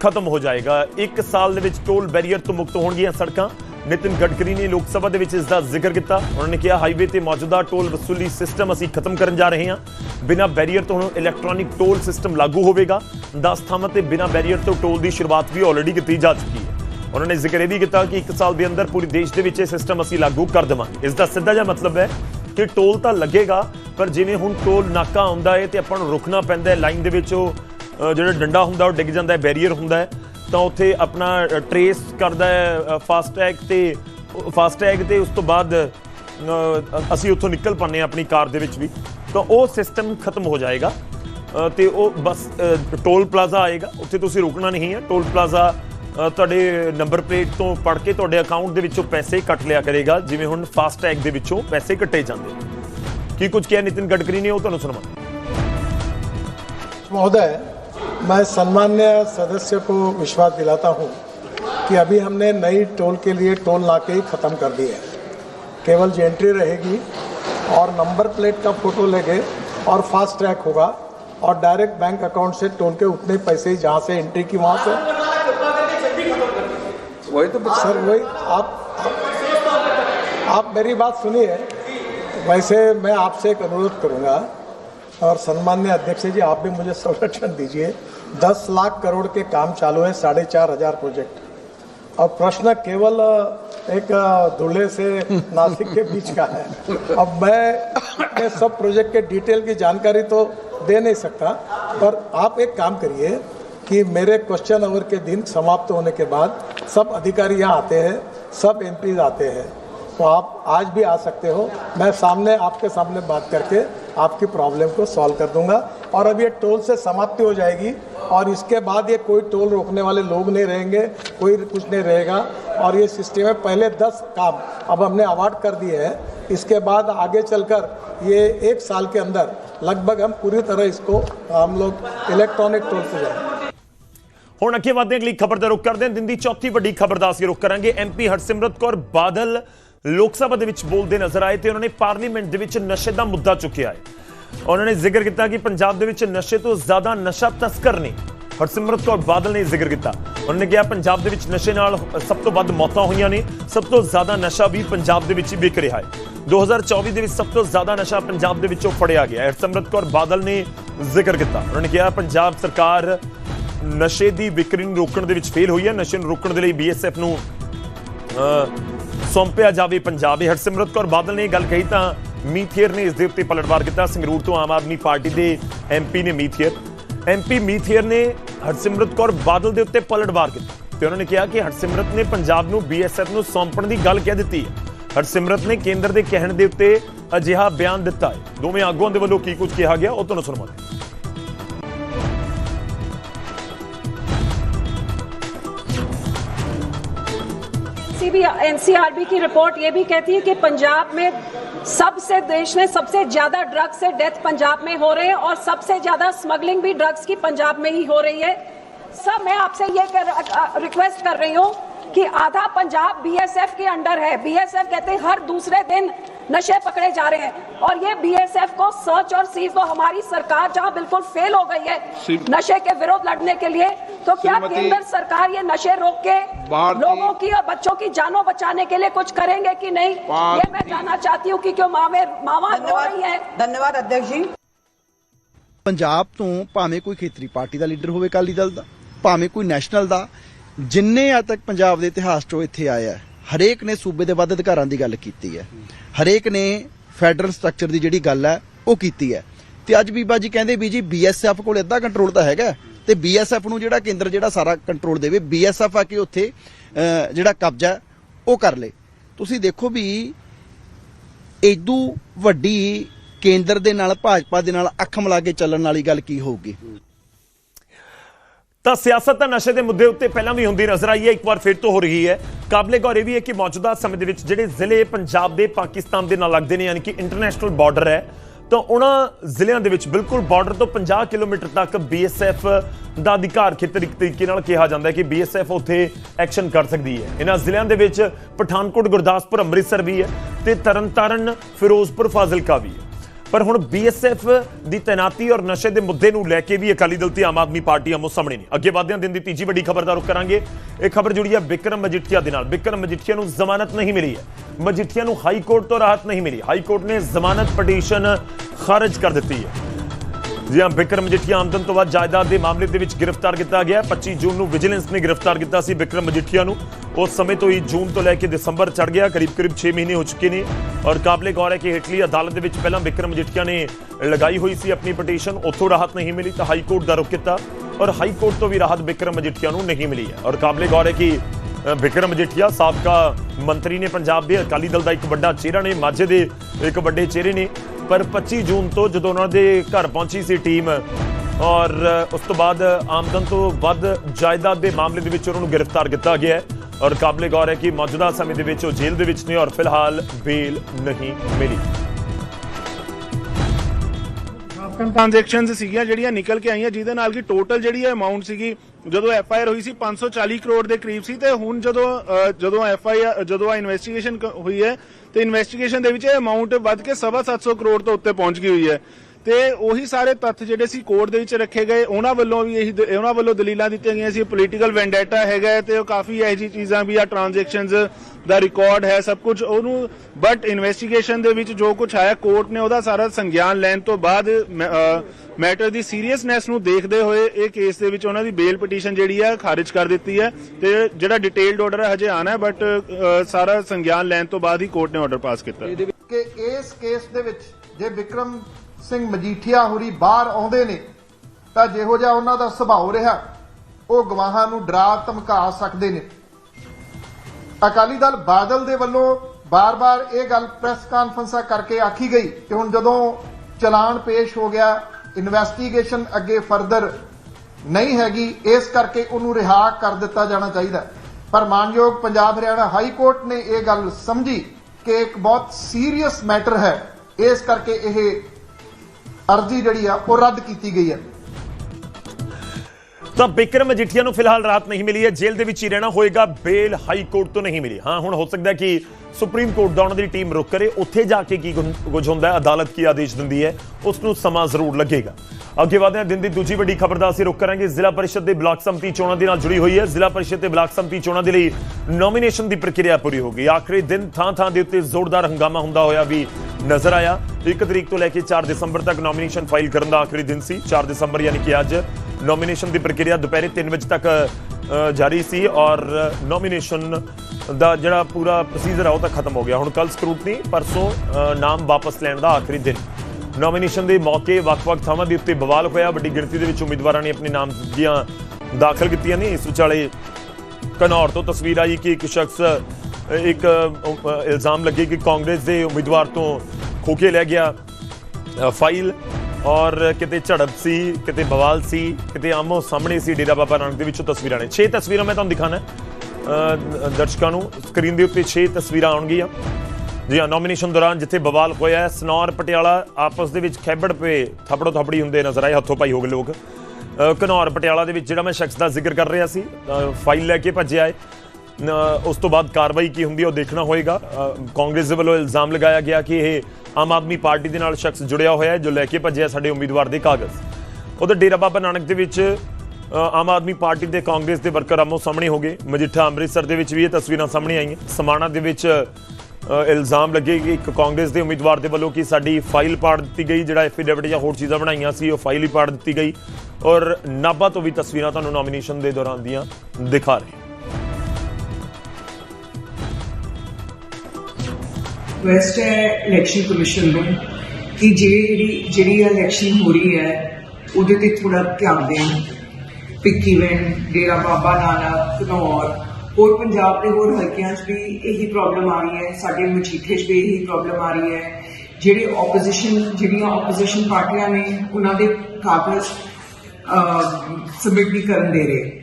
ਖਤਮ ਹੋ ਜਾਏਗਾ। ਇੱਕ ਸਾਲ ਦੇ ਵਿੱਚ ਟੋਲ ਬੈਰੀਅਰ ਤੋਂ ਮੁਕਤ ਹੋਣਗੀਆਂ ਸੜਕਾਂ। ਨਿਤਿਨ ਗਡਕਰੀ ਨੇ ਲੋਕ ਸਭਾ ਦੇ ਵਿੱਚ ਇਸ ਦਾ ਜ਼ਿਕਰ ਕੀਤਾ। ਉਹਨਾਂ ਨੇ ਕਿਹਾ, ਹਾਈਵੇ ਤੇ ਮੌਜੂਦਾ ਟੋਲ ਵਸੂਲੀ ਸਿਸਟਮ ਅਸੀਂ ਖਤਮ ਕਰਨ ਜਾ ਰਹੇ ਹਾਂ। ਬਿਨਾਂ ਬੈਰੀਅਰ ਤੋਂ ਹੁਣ ਇਲੈਕਟ੍ਰੋਨਿਕ ਟੋਲ ਸਿਸਟਮ ਲਾਗੂ ਹੋਵੇਗਾ। 10 ਥਾਵਾਂ ਤੇ ਬਿਨਾਂ ਬੈਰੀਅਰ ਤੋਂ ਟੋਲ ਦੀ ਸ਼ੁਰੂਆਤ ਵੀ ਆਲਰੇਡੀ ਕੀਤੀ ਜਾ ਚੁੱਕੀ ਹੈ। ਉਹਨਾਂ ਨੇ ਜ਼ਿਕਰ ਇਹ ਵੀ ਕੀਤਾ ਕਿ ਇੱਕ ਸਾਲ ਦੇ ਅੰਦਰ ਪੂਰੇ ਦੇਸ਼ ਦੇ ਵਿੱਚ ਇਹ ਸਿਸਟਮ ਅਸੀਂ ਲਾਗੂ ਕਰ ਦੇਵਾਂਗੇ। ਇਸ ਦਾ ਸਿੱਧਾ ਜਿਹਾ ਮਤਲਬ ਹੈ ਕਿ ਟੋਲ ਤਾਂ ਲੱਗੇਗਾ, ਪਰ ਜਿਵੇਂ ਹੁਣ ਟੋਲ ਨਾਕਾ ਆਉਂਦਾ ਹੈ ਤੇ ਆਪਾਂ ਨੂੰ ਰੁਕਣਾ ਪੈਂਦਾ ਹੈ, ਲਾਈਨ ਦੇ ਵਿੱਚ ਉਹ ਜਿਹੜਾ ਡੰਡਾ ਹੁੰਦਾ ਉਹ ਡਿੱਗ ਜਾਂਦਾ ਹੈ, ਬੈਰੀਅਰ ਹੁੰਦਾ ਹੈ ਤਾਂ ਉੱਥੇ ਆਪਣਾ ਟਰੇਸ ਕਰਦਾ ਹੈ ਫਾਸਟੈਗ ਤੇ ਫਾਸਟੈਗ ਤੇ ਉਸ ਤੋਂ ਬਾਅਦ ਅਸੀਂ ਉੱਥੋਂ ਨਿਕਲ ਪੰਨੇ ਆਪਣੀ ਕਾਰ ਦੇ ਵਿੱਚ ਵੀ। ਤਾਂ ਉਹ ਸਿਸਟਮ ਖਤਮ ਹੋ ਜਾਏਗਾ। ਤੇ ਉਹ ਬਸ ਟੋਲ ਪਲਾਜ਼ਾ ਆਏਗਾ। ਉੱਥੇ ਤੁਸੀਂ ਰੁਕਣਾ ਨਹੀਂ ਹੈ। ਟੋਲ ਪਲਾਜ਼ਾ ਤੁਹਾਡੇ ਨੰਬਰ ਪਲੇਟ ਤੋਂ ਪੜ ਕੇ ਤੁਹਾਡੇ ਅਕਾਊਂਟ ਦੇ ਵਿੱਚੋਂ ਪੈਸੇ ਕੱਟ ਲਿਆ ਕਰੇਗਾ। ਜਿਵੇਂ ਹੁਣ ਫਾਸਟੈਗ ਦੇ ਵਿੱਚੋਂ ਪੈਸੇ ਕੱਟੇ ਜਾਂਦੇ ਕੀ ਕੁਝ ਕਿਹਾ ਨਿਤਿਨ ਗਡਕਰੀ ਨੇ? ਉਹ ਤੁਹਾਨੂੰ ਸੁਣਾਵਾਂ। ਮਹੋਦय मैं सम्मान्य सदस्य को विश्वास दिलाता हूँ कि अभी हमने नई टोल के लिए टोल नाके ही ख़त्म कर दिए है। केवल जो एंट्री रहेगी और नंबर प्लेट का फ़ोटो लगे और फास्ट ट्रैक होगा और डायरेक्ट बैंक अकाउंट से टोल के उतने पैसे जहाँ से एंट्री की वहाँ से। वही तो सर वही आप आप मेरी बात सुनिए। वैसे मैं आपसे एक अनुरोध करूँगा और सम्मान्य अध्यक्ष जी आप भी मुझे संरक्षण दीजिए। दस लाख करोड़ के काम चालू है साढ़े चार हज़ार प्रोजेक्ट। और प्रश्न केवल एक धुले से *laughs* नासिक के बीच का है। अब मैं अपने सब प्रोजेक्ट के डिटेल की जानकारी तो दे नहीं सकता पर आप एक काम करिए कि मेरे क्वेश्चन आवर के दिन समाप्त होने के बाद सब अधिकारी यहाँ आते हैं सब एमपीज आते हैं। तो आप आज भी आ सकते हो मैं सामने आपके सामने बात करके आपकी प्रॉब्लम को सॉल्व कर दूंगा और अब ये टोल से समाप्ति हो जाएगी और इसके बाद ये कोई टोल रोकने वाले लोग नहीं रहेंगे कोई कुछ नहीं रहेगा और ये सिस्टम है पहले दस काम अब हमने अवार्ड कर दिए हैं इसके बाद आगे चलकर ये एक साल के अंदर लगभग हम पूरी तरह इसको हम लोग इलेक्ट्रॉनिक टोल से जाएंगे ਹੁਣ ਅੱਗੇ ਵਧਦੇ ਹਾਂ ਅਗਲੀ ਖਬਰ ਦਾ ਰੁਖ ਕਰਦੇ ਹਾਂ ਦਿਨ ਦੀ ਚੌਥੀ ਵੱਡੀ ਖਬਰ ਦਾ ਅਸੀਂ ਰੁਖ ਕਰਾਂਗੇ ਐਮਪੀ ਹਰਸਿਮਰਤ ਕੌਰ ਬਾਦਲ ਲੋਕ ਸਭਾ ਦੇ ਵਿੱਚ ਬੋਲਦੇ ਨਜ਼ਰ ਆਏ ਤੇ ਉਹਨਾਂ ਨੇ ਪਾਰਲੀਮੈਂਟ ਦੇ ਵਿੱਚ ਨਸ਼ੇ ਦਾ ਮੁੱਦਾ ਚੁੱਕਿਆ ਹੈ। ਉਹਨਾਂ ਨੇ ਜ਼ਿਕਰ ਕੀਤਾ ਕਿ ਪੰਜਾਬ ਦੇ ਵਿੱਚ ਨਸ਼ੇ ਤੋਂ ਜ਼ਿਆਦਾ ਨਸ਼ਾ ਤਸਕਰ ਨੇ। ਹਰਸਿਮਰਤ ਕੌਰ ਬਾਦਲ ਨੇ ਜ਼ਿਕਰ ਕੀਤਾ। ਉਹਨਾਂ ਨੇ ਕਿਹਾ, ਪੰਜਾਬ ਦੇ ਵਿੱਚ ਨਸ਼ੇ ਨਾਲ ਸਭ ਤੋਂ ਵੱਧ ਮੌਤਾਂ ਹੋਈਆਂ ਨੇ। ਸਭ ਤੋਂ ਜ਼ਿਆਦਾ ਨਸ਼ਾ ਵੀ ਪੰਜਾਬ ਦੇ ਵਿੱਚ ਹੀ ਵਿਕ ਰਿਹਾ ਹੈ। 2024 ਦੇ ਵਿੱਚ ਸਭ ਤੋਂ ਜ਼ਿਆਦਾ ਨਸ਼ਾ ਪੰਜਾਬ ਦੇ ਵਿੱਚੋਂ ਫੜਿਆ ਗਿਆ ਹੈ। ਹਰਸਿਮਰਤ ਕੌਰ ਬਾਦਲ ਨੇ ਜ਼ਿਕਰ ਕੀਤਾ। ਉਹਨਾਂ ਨੇ ਕਿਹਾ, ਪੰਜਾਬ ਸਰਕਾਰ ਨਸ਼ੇ ਦੀ ਵਿਕਰੀ ਨੂੰ ਰੋਕਣ ਦੇ ਵਿੱਚ ਫੇਲ ਹੋਈ ਹੈ। ਨਸ਼ੇ ਨੂੰ ਰੋਕਣ ਦੇ ਲਈ ਬੀਐਸਐਫ ਨੂੰ ਸੌਂਪਿਆ ਜਾਵੇ ਪੰਜਾਬ। ਇਹ ਹਰਸਿਮਰਤ ਕੌਰ ਬਾਦਲ ਨੇ ਇਹ ਗੱਲ ਕਹੀ ਤਾਂ ਮੀਥੇਰ ਨੇ ਇਸ ਦੇ ਉੱਤੇ ਪਲਟਵਾਰ ਕੀਤਾ। ਸੰਗਰੂਰ ਤੋਂ ਆਮ ਆਦਮੀ ਪਾਰਟੀ ਦੇ ਐਮਪੀ ਨੇ ਮੀਥੇਰ। ਐਮਪੀ ਮੀਥੇਰ ਨੇ ਹਰਸਿਮਰਤ ਕੌਰ ਬਾਦਲ ਦੇ ਉੱਤੇ ਪਲਟਵਾਰ ਕੀਤਾ ਤੇ ਉਹਨਾਂ ਨੇ ਕਿਹਾ ਕਿ ਹਰਸਿਮਰਤ ਨੇ ਪੰਜਾਬ ਨੂੰ ਬੀਐਸਐਫ ਨੂੰ ਸੌਂਪਣ ਦੀ ਗੱਲ ਕਹਿ ਦਿੱਤੀ ਹੈ। ਹਰਸਿਮਰਤ ਨੇ ਕੇਂਦਰ ਦੇ ਕਹਿਣ ਦੇ ਉੱਤੇ ਅਜਿਹਾ ਬਿਆਨ ਦਿੱਤਾ ਹੈ। ਦੋਵੇਂ ਆਗੂਆਂ ਦੇ ਵੱਲੋਂ ਕੀ ਕੁਝ ਕਿਹਾ ਗਿਆ ਉਹ ਤੁਹਾਨੂੰ ਸੁਣਾਵਾਂਗੇ सीबी एनसीआरबी की रिपोर्ट ये भी कहती है कि पंजाब में सबसे देश में सबसे ज़्यादा ड्रग्स से डेथ पंजाब में हो रहे हैं और सबसे ज़्यादा स्मगलिंग भी ड्रग्स की पंजाब में ही हो रही है। सब मैं आपसे ये कर, रिक्वेस्ट कर रही हूँ कि आधा पंजाब बीएसएफ के अंडर है। बीएसएफ कहते हैं हर दूसरे दिन नशे पकड़े जा रहे हैं और ये बीएसएफ को सर्च और सीज तो हमारी सरकार जहां बिल्कुल फेल हो गई है नशे के विरोध लड़ने के लिए तो क्या केंद्र सरकार ये नशे रोक के लोगों की और बच्चों की जानों बचाने के लिए कुछ करेंगे कि नहीं ये मैं जानना चाहती हूँ कि क्यों मावे मावा रो रही है ਧੰਨਵਾਦ ਅਧਿਕਸ਼ ਜੀ ਪੰਜਾਬ ਤੋਂ ਭਾਵੇਂ ਕੋਈ ਖੇਤਰੀ ਪਾਰਟੀ ਦਾ ਲੀਡਰ ਹੋਵੇ ਅਕਾਲੀ ਦਲ ਦਾ ਭਾਵੇਂ ਕੋਈ ਨੈਸ਼ਨਲ ਦਾ ਜਿੰਨੇ ਅੱਜ ਤੱਕ ਪੰਜਾਬ ਦੇ ਇਤਿਹਾਸ 'ਚੋਂ ਇੱਥੇ ਆਇਆ ਹੈ, ਹਰੇਕ ਨੇ ਸੂਬੇ ਦੇ ਵੱਧ ਅਧਿਕਾਰਾਂ ਦੀ ਗੱਲ ਕੀਤੀ ਹੈ। ਹਰੇਕ ਨੇ ਫੈਡਰਲ ਸਟਰਕਚਰ ਦੀ ਜਿਹੜੀ ਗੱਲ ਹੈ, ਉਹ ਕੀਤੀ ਹੈ। ਤੇ ਅੱਜ ਬੀਬਾ ਜੀ ਕਹਿੰਦੇ ਵੀ ਜੀ ਬੀਐਸਐਫ ਕੋਲ ਅੱਧਾ ਕੰਟਰੋਲ ਤਾਂ ਹੈਗਾ ਤੇ ਬੀਐਸਐਫ ਨੂੰ ਜਿਹੜਾ ਕੇਂਦਰ ਜਿਹੜਾ ਸਾਰਾ ਕੰਟਰੋਲ ਦੇਵੇ ਬੀਐਸਐਫ ਆ ਕੇ ਉੱਥੇ ਜਿਹੜਾ ਕਬਜ਼ਾ ਉਹ ਕਰ ਲੇ। ਤੁਸੀਂ ਦੇਖੋ ਵੀ ਇਦੋਂ ਵੱਡੀ ਕੇਂਦਰ ਦੇ ਨਾਲ, ਭਾਜਪਾ ਦੇ ਨਾਲ ਅੱਖ ਮਿਲਾ ਕੇ ਚੱਲਣ ਵਾਲੀ ਗੱਲ ਕੀ ਹੋਊਗੀ? ਤਾਂ ਸਿਆਸਤ ਤਾਂ ਨਸ਼ੇ ਦੇ ਮੁੱਦੇ ਉੱਤੇ ਪਹਿਲਾਂ ਵੀ ਹੁੰਦੀ ਨਜ਼ਰ ਆਈ ਹੈ, ਇੱਕ ਵਾਰ ਫਿਰ ਤੋਂ ਹੋ ਰਹੀ ਹੈ। ਕਾਬਲੇ ਗੌਰ ਇਹ ਵੀ ਹੈ ਕਿ ਮੌਜੂਦਾ ਸਮੇਂ ਦੇ ਵਿੱਚ ਜਿਹੜੇ ਜ਼ਿਲ੍ਹੇ ਪੰਜਾਬ ਦੇ ਪਾਕਿਸਤਾਨ ਦੇ ਨਾਲ ਲੱਗਦੇ ਨੇ, ਯਾਨੀ ਕਿ ਇੰਟਰਨੈਸ਼ਨਲ ਬਾਰਡਰ ਹੈ, ਤਾਂ ਉਹਨਾਂ ਜ਼ਿਲ੍ਹਿਆਂ ਦੇ ਵਿੱਚ ਬਿਲਕੁਲ ਬਾਰਡਰ ਤੋਂ 50 ਕਿਲੋਮੀਟਰ ਤੱਕ ਬੀਐਸਐਫ ਦਾ ਅਧਿਕਾਰ ਖੇਤਰ ਇੱਕ ਤਰੀਕੇ ਨਾਲ ਕਿਹਾ ਜਾਂਦਾ ਹੈ ਕਿ ਬੀਐਸਐਫ ਉੱਥੇ ਐਕਸ਼ਨ ਕਰ ਸਕਦੀ ਹੈ। ਇਹਨਾਂ ਜ਼ਿਲ੍ਹਿਆਂ ਦੇ ਵਿੱਚ ਪਠਾਨਕੋਟ, ਗੁਰਦਾਸਪੁਰ, ਅੰਮ੍ਰਿਤਸਰ ਵੀ ਹੈ ਤੇ ਤਰਨਤਾਰਨ, ਫਿਰੋਜ਼ਪੁਰ, ਫਾਜ਼ਿਲਕਾ ਵੀ ਹੈ। ਪਰ ਹੁਣ ਬੀਐਸਐਫ ਦੀ ਤੈਨਾਤੀ ਔਰ ਨਸ਼ੇ ਦੇ ਮੁੱਦੇ ਨੂੰ ਲੈ ਕੇ ਵੀ ਅਕਾਲੀ ਦਲ ਤੇ ਆਮ ਆਦਮੀ ਪਾਰਟੀ ਆਮੋ ਸਾਹਮਣੇ ਨੇ। ਅੱਗੇ ਵਧਦਿਆਂ ਦਿਨ ਦੀ ਤੀਜੀ ਵੱਡੀ ਖਬਰ ਦਾ ਰੁਖ ਕਰਾਂਗੇ। ਇਹ ਖਬਰ ਜੁੜੀ ਹੈ ਬਿਕਰਮ ਮਜੀਠੀਆ ਦੇ ਨਾਲ। ਬਿਕਰਮ ਮਜੀਠੀਆ ਨੂੰ ਜ਼ਮਾਨਤ ਨਹੀਂ ਮਿਲੀ ਹੈ। ਮਜੀਠੀਆ ਨੂੰ ਹਾਈ ਕੋਰਟ ਤੋਂ ਰਾਹਤ ਨਹੀਂ ਮਿਲੀ। ਹਾਈ ਕੋਰਟ ਨੇ ਜ਼ਮਾਨਤ ਪਟੀਸ਼ਨ ਖਾਰਜ ਕਰ ਦਿੱਤੀ ਹੈ। ਜੀ ਹਾਂ ਬਿਕਰਮ ਮਜੀਠੀਆ ਆਮਦਨ ਤੋਂ ਵੱਧ ਜਾਇਦਾਦ ਦੇ ਮਾਮਲੇ ਦੇ ਵਿੱਚ ਗ੍ਰਿਫਤਾਰ ਕੀਤਾ ਗਿਆ 25 ਜੂਨ ਨੂੰ ਵਿਜੀਲੈਂਸ ਨੇ ਗ੍ਰਿਫਤਾਰ ਕੀਤਾ ਸੀ ਬਿਕਰਮ ਮਜੀਠੀਆ ਨੂੰ। ਉਸ ਸਮੇਂ ਤੋਂ ਹੀ ਜੂਨ ਤੋਂ ਲੈ ਕੇ ਦਸੰਬਰ ਚੜ ਗਿਆ ਕਰੀਬ ਕਰੀਬ 6 ਮਹੀਨੇ ਹੋ ਚੁੱਕੇ ਨੇ। ਔਰ ਕਾਬਲੇ ਗੌਰ ਹੈ ਕਿ ਹੇਠਲੀ ਅਦਾਲਤ ਦੇ ਵਿੱਚ ਪਹਿਲਾਂ ਬਿਕਰਮ ਮਜੀਠੀਆ ਨੇ ਲਗਾਈ ਹੋਈ ਸੀ ਆਪਣੀ ਪਟੀਸ਼ਨ ਉੱਥੋਂ ਰਾਹਤ ਨਹੀਂ ਮਿਲੀ ਤਾਂ ਹਾਈ ਕੋਰਟ ਦਾ ਰੁਖ ਕੀਤਾ। ਔਰ ਹਾਈ ਕੋਰਟ ਤੋਂ ਵੀ ਰਾਹਤ ਬਿਕਰਮ ਮਜੀਠੀਆ ਨੂੰ ਨਹੀਂ ਮਿਲੀ ਹੈ। ਔਰ ਕਾਬਲੇ ਗੌਰ ਹੈ ਕਿ ਅ, ਬਿਕਰਮ ਮਜੀਠੀਆ ਸਾਬਕਾ ਮੰਤਰੀ ਨੇ ਪੰਜਾਬ ਦੇ ਅਕਾਲੀ ਦਲ ਦਾ ਇੱਕ ਵੱਡਾ ਚਿਹਰਾ ਨੇ ਮਾਝੇ ਦੇ ਇੱਕ ਵੱਡੇ ਚਿਹਰੇ ਨੇ। ਪਰ 25 ਜੂਨ ਤੋਂ ਜਦੋਂ ਉਹਨਾਂ ਦੇ ਘਰ ਪਹੁੰਚੀ ਸੀ ਟੀਮ, ਔਰ ਉਸ ਤੋਂ ਬਾਅਦ ਆਮਦਨ ਤੋਂ ਵੱਧ ਜਾਇਦਾਦ ਦੇ ਮਾਮਲੇ ਦੇ ਵਿੱਚ ਉਹਨਾਂ ਨੂੰ ਗ੍ਰਿਫਤਾਰ ਕੀਤਾ ਗਿਆ ਹੈ, ਔਰ ਕਾਬਲੇ ਗੌਰ ਹੈ ਕਿ ਮੌਜੂਦਾ ਸਮੇਂ ਦੇ ਵਿੱਚ ਉਹ ਜੇਲ੍ਹ ਦੇ ਵਿੱਚ ਨੇ ਔਰ ਫਿਲਹਾਲ ਬੇਲ ਨਹੀਂ ਮਿਲੀ। ਟ੍ਰਾਂਜੈਕਸ਼ਨਸ ਸੀਗੀਆਂ ਜਿਹੜੀਆਂ ਨਿਕਲ ਕੇ ਆਈਆਂ, ਜਿਹਦੇ ਨਾਲ ਕਿ ਟੋਟਲ ਜਿਹੜੀ ਹੈ ਅਮਾਉਂਟ ਸੀਗੀ, ਜਦੋਂ ਐਫ ਆਈ ਆਰ ਹੋਈ ਸੀ 540 ਕਰੋੜ ਦੇ ਕਰੀਬ ਸੀ, ਤੇ ਹੁਣ ਜਦੋਂ ਜਦੋਂ ਐਫ ਆਈ ਆਰ ਜਦੋਂ ਇਨਵੈਸਟੀਗੇਸ਼ਨ ਹੋਈ ਹੈ ਤੇ ਇਨਵੈਸਟੀਗੇਸ਼ਨ ਦੇ ਵਿੱਚ ਇਹ ਅਮਾਉਂਟ ਵੱਧ ਕੇ 750 ਕਰੋੜ ਤੋਂ ਉੱਤੇ ਪਹੁੰਚ ਗਈ ਹੋਈ ਹੈ। ਤੇ ਉਹੀ ਸਾਰੇ ਤੱਥ ਜਿਹੜੇ ਸੀ ਕੋਰਟ ਦੇ ਵਿੱਚ ਰੱਖੇ ਗਏ, ਉਹਨਾਂ ਵੱਲੋਂ ਵੀ ਇਹੀ ਉਹਨਾਂ ਵੱਲੋਂ ਦਲੀਲਾਂ ਦਿੱਤੀਆਂ ਗਈਆਂ ਸੀ ਪੋਲੀਟੀਕਲ ਵੈਂਡੇਟਾ ਹੈਗਾ ਤੇ ਉਹ ਕਾਫੀ ਇਹੋ ਚੀਜ਼ਾਂ ਵੀ ਆ ਟ੍ਰਾਂਜੈਕਸ਼ਨਸ ਦਾ ਰਿਕਾਰਡ ਹੈ ਸਭ ਕੁਝ, ਉਹਨੂੰ ਬਟ ਇਨਵੈਸਟੀਗੇਸ਼ਨ ਦੇ ਵਿੱਚ ਜੋ ਕੁਝ ਆਇਆ ਕੋਰਟ ਨੇ ਉਹਦਾ ਸਾਰਾ ਸੰਗਿਆਨ ਲੈਣ ਤੋਂ ਬਾਅਦ ਮੈਟਰ ਦੀ ਸੀਰੀਅਸਨੈਸ ਨੂੰ ਦੇਖਦੇ ਹੋਏ ਇਹ ਕੇਸ ਦੇ ਵਿੱਚ ਉਹਨਾਂ ਦੀ ਬੇਲ ਪਟੀਸ਼ਨ ਜਿਹੜੀ ਹੈ ਖਾਰਜ ਕਰ ਦਿੱਤੀ ਹੈ ਤੇ ਜਿਹੜਾ ਡਿਟੇਲਡ ਆਰਡਰ ਹਜੇ ਆਣਾ ਹੈ ਬਟ ਸਾਰਾ ਸੰਗਿਆਨ ਲੈਣ ਤੋਂ ਬਾਅਦ ਹੀ ਕੋਰਟ ਨੇ ਆਰਡਰ ਪਾਸ ਕੀਤਾ। ਕਿ ਇਸ ਕੇਸ ਦੇ ਵਿੱਚ ਜੇ ਵਿਕਰਮ ਸਿੰਘ ਮਜੀਠੀਆ ਹੋਰੀ ਬਾਹਰ ਆਉਂਦੇ ਨੇ, ਤਾਂ ਜਿਹੋ ਜਿਹਾ ਉਹਨਾਂ ਦਾ ਸੁਭਾਅ ਰਿਹਾ, ਉਹ ਗਵਾਹਾਂ ਨੂੰ ਡਰਾ ਧਮਕਾ ਸਕਦੇ ਨੇ। ਅਕਾਲੀ ਦਲ ਬਾਦਲ ਦੇ ਵੱਲੋਂ ਬਾਰ-ਬਾਰ ਇਹ ਗੱਲ ਪ੍ਰੈਸ ਕਾਨਫਰੰਸਾਂ ਕਰਕੇ ਆਖੀ ਗਈ ਕਿ ਹੁਣ ਜਦੋਂ ਚਲਾਨ ਪੇਸ਼ ਹੋ ਗਿਆ, ਇਨਵੈਸਟੀਗੇਸ਼ਨ ਅੱਗੇ ਫਰਦਰ ਨਹੀਂ ਹੈਗੀ, ਇਸ ਕਰਕੇ ਉਹਨੂੰ ਰਿਹਾ ਕਰ ਦਿੱਤਾ ਜਾਣਾ ਚਾਹੀਦਾ। ਪਰ ਮਾਨਯੋਗ ਪੰਜਾਬ ਹਰਿਆਣਾ ਹਾਈ ਕੋਰਟ ਨੇ ਇਹ ਗੱਲ ਸਮਝੀ ਕਿ ਇੱਕ ਬਹੁਤ ਸੀਰੀਅਸ ਮੈਟਰ ਹੈ, ਇਸ ਕਰਕੇ ਇਹ ਅਰਜ਼ੀ ਜਿਹੜੀ ਆ ਉਹ ਰੱਦ ਕੀਤੀ ਗਈ ਹੈ ਤਾਂ ਬਿਕਰਮ ਮਜੀਠੀਆ ਨੂੰ ਫਿਲਹਾਲ ਰਾਹਤ ਨਹੀਂ ਮਿਲੀ ਹੈ। ਜੇਲ੍ਹ ਦੇ ਵਿੱਚ ਹੀ ਰਹਿਣਾ ਹੋਏਗਾ। ਬੇਲ ਹਾਈ ਕੋਰਟ ਤੋਂ ਨਹੀਂ ਮਿਲੀ। ਹਾਂ, ਹੁਣ ਹੋ ਸਕਦਾ ਕਿ ਸੁਪਰੀਮ ਕੋਰਟ ਦਾ ਉਹਨਾਂ ਦੀ ਟੀਮ ਰੁਕ ਕਰੇ। ਉੱਥੇ ਜਾ ਕੇ ਕੀ ਕੁਝ ਕੁਝ ਹੁੰਦਾ ਹੈ? ਅਦਾਲਤ ਕੀ ਆਦੇਸ਼ ਦਿੰਦੀ ਹੈ? ਉਸ ਨੂੰ ਸਮਾਂ ਜ਼ਰੂਰ ਲੱਗੇਗਾ। ਅੱਗੇ ਵਧਦੇ ਹਾਂ। ਦਿਨ ਦੀ ਦੂਜੀ ਵੱਡੀ ਖਬਰ ਦਾ ਅਸੀਂ ਰੁਕ ਕਰਾਂਗੇ। ਜ਼ਿਲ੍ਹਾ ਪਰਿਸ਼ਦ ਦੇ ਬਲਾਕ ਸੰਮਤੀ ਚੋਣਾਂ ਦੇ ਨਾਲ ਜੁੜੀ ਹੋਈ ਹੈ। ਜ਼ਿਲ੍ਹਾ ਪਰਿਸ਼ਦ ਤੇ ਬਲਾਕ ਸੰਮਤੀ ਚੋਣਾਂ ਦੇ ਲਈ ਨੋਮੀਨੇਸ਼ਨ ਦੀ ਪ੍ਰਕਿਰਿਆ ਪੂਰੀ ਹੋ ਗਈ। ਆਖਰੀ ਦਿਨ ਥਾਂ ਥਾਂ ਦੇ ਉੱਤੇ ਜ਼ੋਰਦਾਰ ਹੰਗਾਮਾ ਹੁੰਦਾ ਹੋਇਆ ਵੀ ਨਜ਼ਰ ਆਇਆ। 1 ਤਰੀਕ ਤੋਂ ਲੈ ਕੇ 4 ਦਸੰਬਰ ਤੱਕ ਨੋਮੀਨੇਸ਼ਨ ਫਾਈਲ ਕਰਨ ਦਾ ਆਖਰੀ ਦਿਨ ਸੀ। 4 ਦਸੰਬਰ ਯਾਨੀ ਕਿ ਅੱਜ ਨੋਮੀਨੇਸ਼ਨ ਦੀ ਪ੍ਰਕਿਰਿਆ ਦੁਪਹਿਰੇ 3 ਵਜੇ ਤੱਕ ਜਾਰੀ ਸੀ ਔਰ ਨੋਮੀਨੇਸ਼ਨ ਦਾ ਜਿਹੜਾ ਪੂਰਾ ਪ੍ਰੋਸੀਜਰ ਆ ਉਹ ਤਾਂ ਖਤਮ ਹੋ ਗਿਆ। ਹੁਣ ਕੱਲ ਸਕਰੂਟਨੀ ਪਰਸੋਂ ਨਾਮ ਵਾਪਸ ਲੈਣ ਦਾ ਆਖਰੀ ਦਿਨ। ਨੋਮੀਨੇਸ਼ਨ ਦੇ ਮੌਕੇ ਵੱਖ-ਵੱਖ ਥਾਵਾਂ ਦੇ ਉੱਤੇ ਬਵਾਲ ਹੋਇਆ। ਵੱਡੀ ਗਿਣਤੀ ਦੇ ਵਿੱਚ ਉਮੀਦਵਾਰਾਂ ਨੇ ਆਪਣੇ ਨਾਮਜ਼ਦਗੀਆਂ ਦਾਖਲ ਕੀਤੀਆਂ ਨੇ। ਇਸ ਵਿਚਾਲੇ ਘਨੌਰ ਤੋਂ ਤਸਵੀਰ ਆਈ ਕਿ ਇੱਕ ਸ਼ਖਸ, ਇੱਕ ਇਲਜ਼ਾਮ ਲੱਗੇ ਕਿ ਕਾਂਗਰਸ ਦੇ ਉਮੀਦਵਾਰ ਤੋਂ ਖੋ ਲੈ ਗਿਆ ਫਾਈਲ। ਔਰ ਕਿਤੇ ਝੜਪ ਸੀ ਕਿਤੇ ਬਵਾਲ ਸੀ ਕਿਤੇ ਆਮੋ ਸਾਹਮਣੇ ਸੀ ਡੇਰਾ ਬਾਬਾ ਨਾਨਕ ਦੇ ਵਿੱਚੋਂ ਤਸਵੀਰਾਂ ਨੇ। 6 ਤਸਵੀਰਾਂ ਮੈਂ ਤੁਹਾਨੂੰ ਦਿਖਾਣਾ। ਦਰਸ਼ਕਾਂ ਨੂੰ ਸਕਰੀਨ ਦੇ ਉੱਤੇ 6 ਤਸਵੀਰਾਂ ਆਉਣਗੀਆਂ। ਜੀ ਹਾਂ ਨੋਮੀਨੇਸ਼ਨ ਦੌਰਾਨ ਜਿੱਥੇ ਬਵਾਲ ਹੋਇਆ ਸਨੌਰ ਪਟਿਆਲਾ ਆਪਸ ਦੇ ਵਿੱਚ ਖੈਬੜ ਪਏ ਥਪੜੋ ਥਪੜੀ ਹੁੰਦੇ ਨਜ਼ਰ ਆਏ ਹੱਥੋਂ ਪਾਈ ਹੋ ਗਏ ਲੋਕ। ਅ, ਘਨੌਰ ਪਟਿਆਲਾ ਦੇ ਵਿੱਚ ਜਿਹੜਾ ਮੈਂ ਸ਼ਖਸ ਦਾ ਜ਼ਿਕਰ ਕਰ ਰਿਹਾ ਸੀ ਫਾਈਲ ਲੈ ਕੇ ਭੱਜਿਆ ਹੈ। ਉਸ ਤੋਂ ਬਾਅਦ ਕਾਰਵਾਈ ਕੀ ਹੁੰਦੀ ਹੈ ਉਹ ਦੇਖਣਾ ਹੋਏਗਾ। ਕਾਂਗਰਸ ਦੇ ਵੱਲੋਂ ਇਲਜ਼ਾਮ ਲਗਾਇਆ ਗਿਆ ਕਿ ਇਹ ਆਮ ਆਦਮੀ ਪਾਰਟੀ ਦੇ ਨਾਲ ਸ਼ਖਸ ਜੁੜਿਆ ਹੋਇਆ ਹੈ, ਜੋ ਲੈ ਕੇ ਭੱਜਿਆ ਸਾਡੇ ਉਮੀਦਵਾਰ ਦੇ ਕਾਗਜ਼। ਉਧਰ ਡੇਰਾ ਬਾਬਾ ਨਾਨਕ ਦੇ ਵਿੱਚ ਆਮ ਆਦਮੀ ਪਾਰਟੀ ਦੇ ਕਾਂਗਰਸ ਦੇ ਵਰਕਰ ਆਮੋ ਸਾਹਮਣੇ ਹੋ ਗਏ। ਮਜੀਠਾ ਅੰਮ੍ਰਿਤਸਰ ਦੇ ਵਿੱਚ ਵੀ ਇਹ ਤਸਵੀਰਾਂ ਸਾਹਮਣੇ ਆਈਆਂ। ਸਮਾਣਾ ਦੇ ਵਿੱਚ ਇਲਜ਼ਾਮ ਲੱਗੇ ਕਿ ਇੱਕ ਕਾਂਗਰਸ ਦੇ ਉਮੀਦਵਾਰ ਦੇ ਵੱਲੋਂ ਕਿ ਸਾਡੀ ਫਾਈਲ ਪਾੜ ਦਿੱਤੀ ਗਈ, ਜਿਹੜਾ ਐਫੀਡੇਵਿਟ ਜਾਂ ਹੋਰ ਚੀਜ਼ਾਂ ਬਣਾਈਆਂ ਸੀ, ਉਹ ਫਾਈਲ ਹੀ ਪਾੜ ਦਿੱਤੀ ਗਈ। ਔਰ ਨਾਭਾ ਤੋਂ ਵੀ ਤਸਵੀਰਾਂ ਤੁਹਾਨੂੰ ਨੋਮੀਨੇਸ਼ਨ ਦੇ ਦੌਰਾਨ ਦੀਆਂ ਦਿਖਾ ਰਹੇ ਰਿਕੁਐਸਟ ਹੈ ਇਲੈਕਸ਼ਨ ਕਮਿਸ਼ਨ ਨੂੰ ਕਿ ਜਿਹੜੀ ਜਿਹੜੀ ਇਲੈਕਸ਼ਨ ਹੋ ਰਹੀ ਹੈ, ਉਹਦੇ ਤੇ ਥੋੜਾ ਧਿਆਨ ਦੇਣ। ਪਿੱਕੀਵੈਂਟ ਡੇਰਾ ਬਾਬਾ ਨਾਨਕ, ਘਨੌਰ, ਹੋਰ ਪੰਜਾਬ ਦੇ ਹੋਰ ਹਲਕਿਆਂ 'ਚ ਵੀ ਇਹੀ ਪ੍ਰੋਬਲਮ ਆ ਰਹੀ ਹੈ। ਸਾਡੇ ਮਜੀਠੇ 'ਚ ਵੀ ਇਹੀ ਪ੍ਰੋਬਲਮ ਆ ਰਹੀ ਹੈ। ਜਿਹੜੇ ਆਪੋਜੀਸ਼ਨ ਜਿਹੜੀਆਂ ਆਪੋਜੀਸ਼ਨ ਪਾਰਟੀਆਂ ਨੇ, ਉਹਨਾਂ ਦੇ ਕਾਗਜ਼ ਸਬਮਿਟ ਨਹੀਂ ਕਰਨ ਦੇ ਰਹੇ।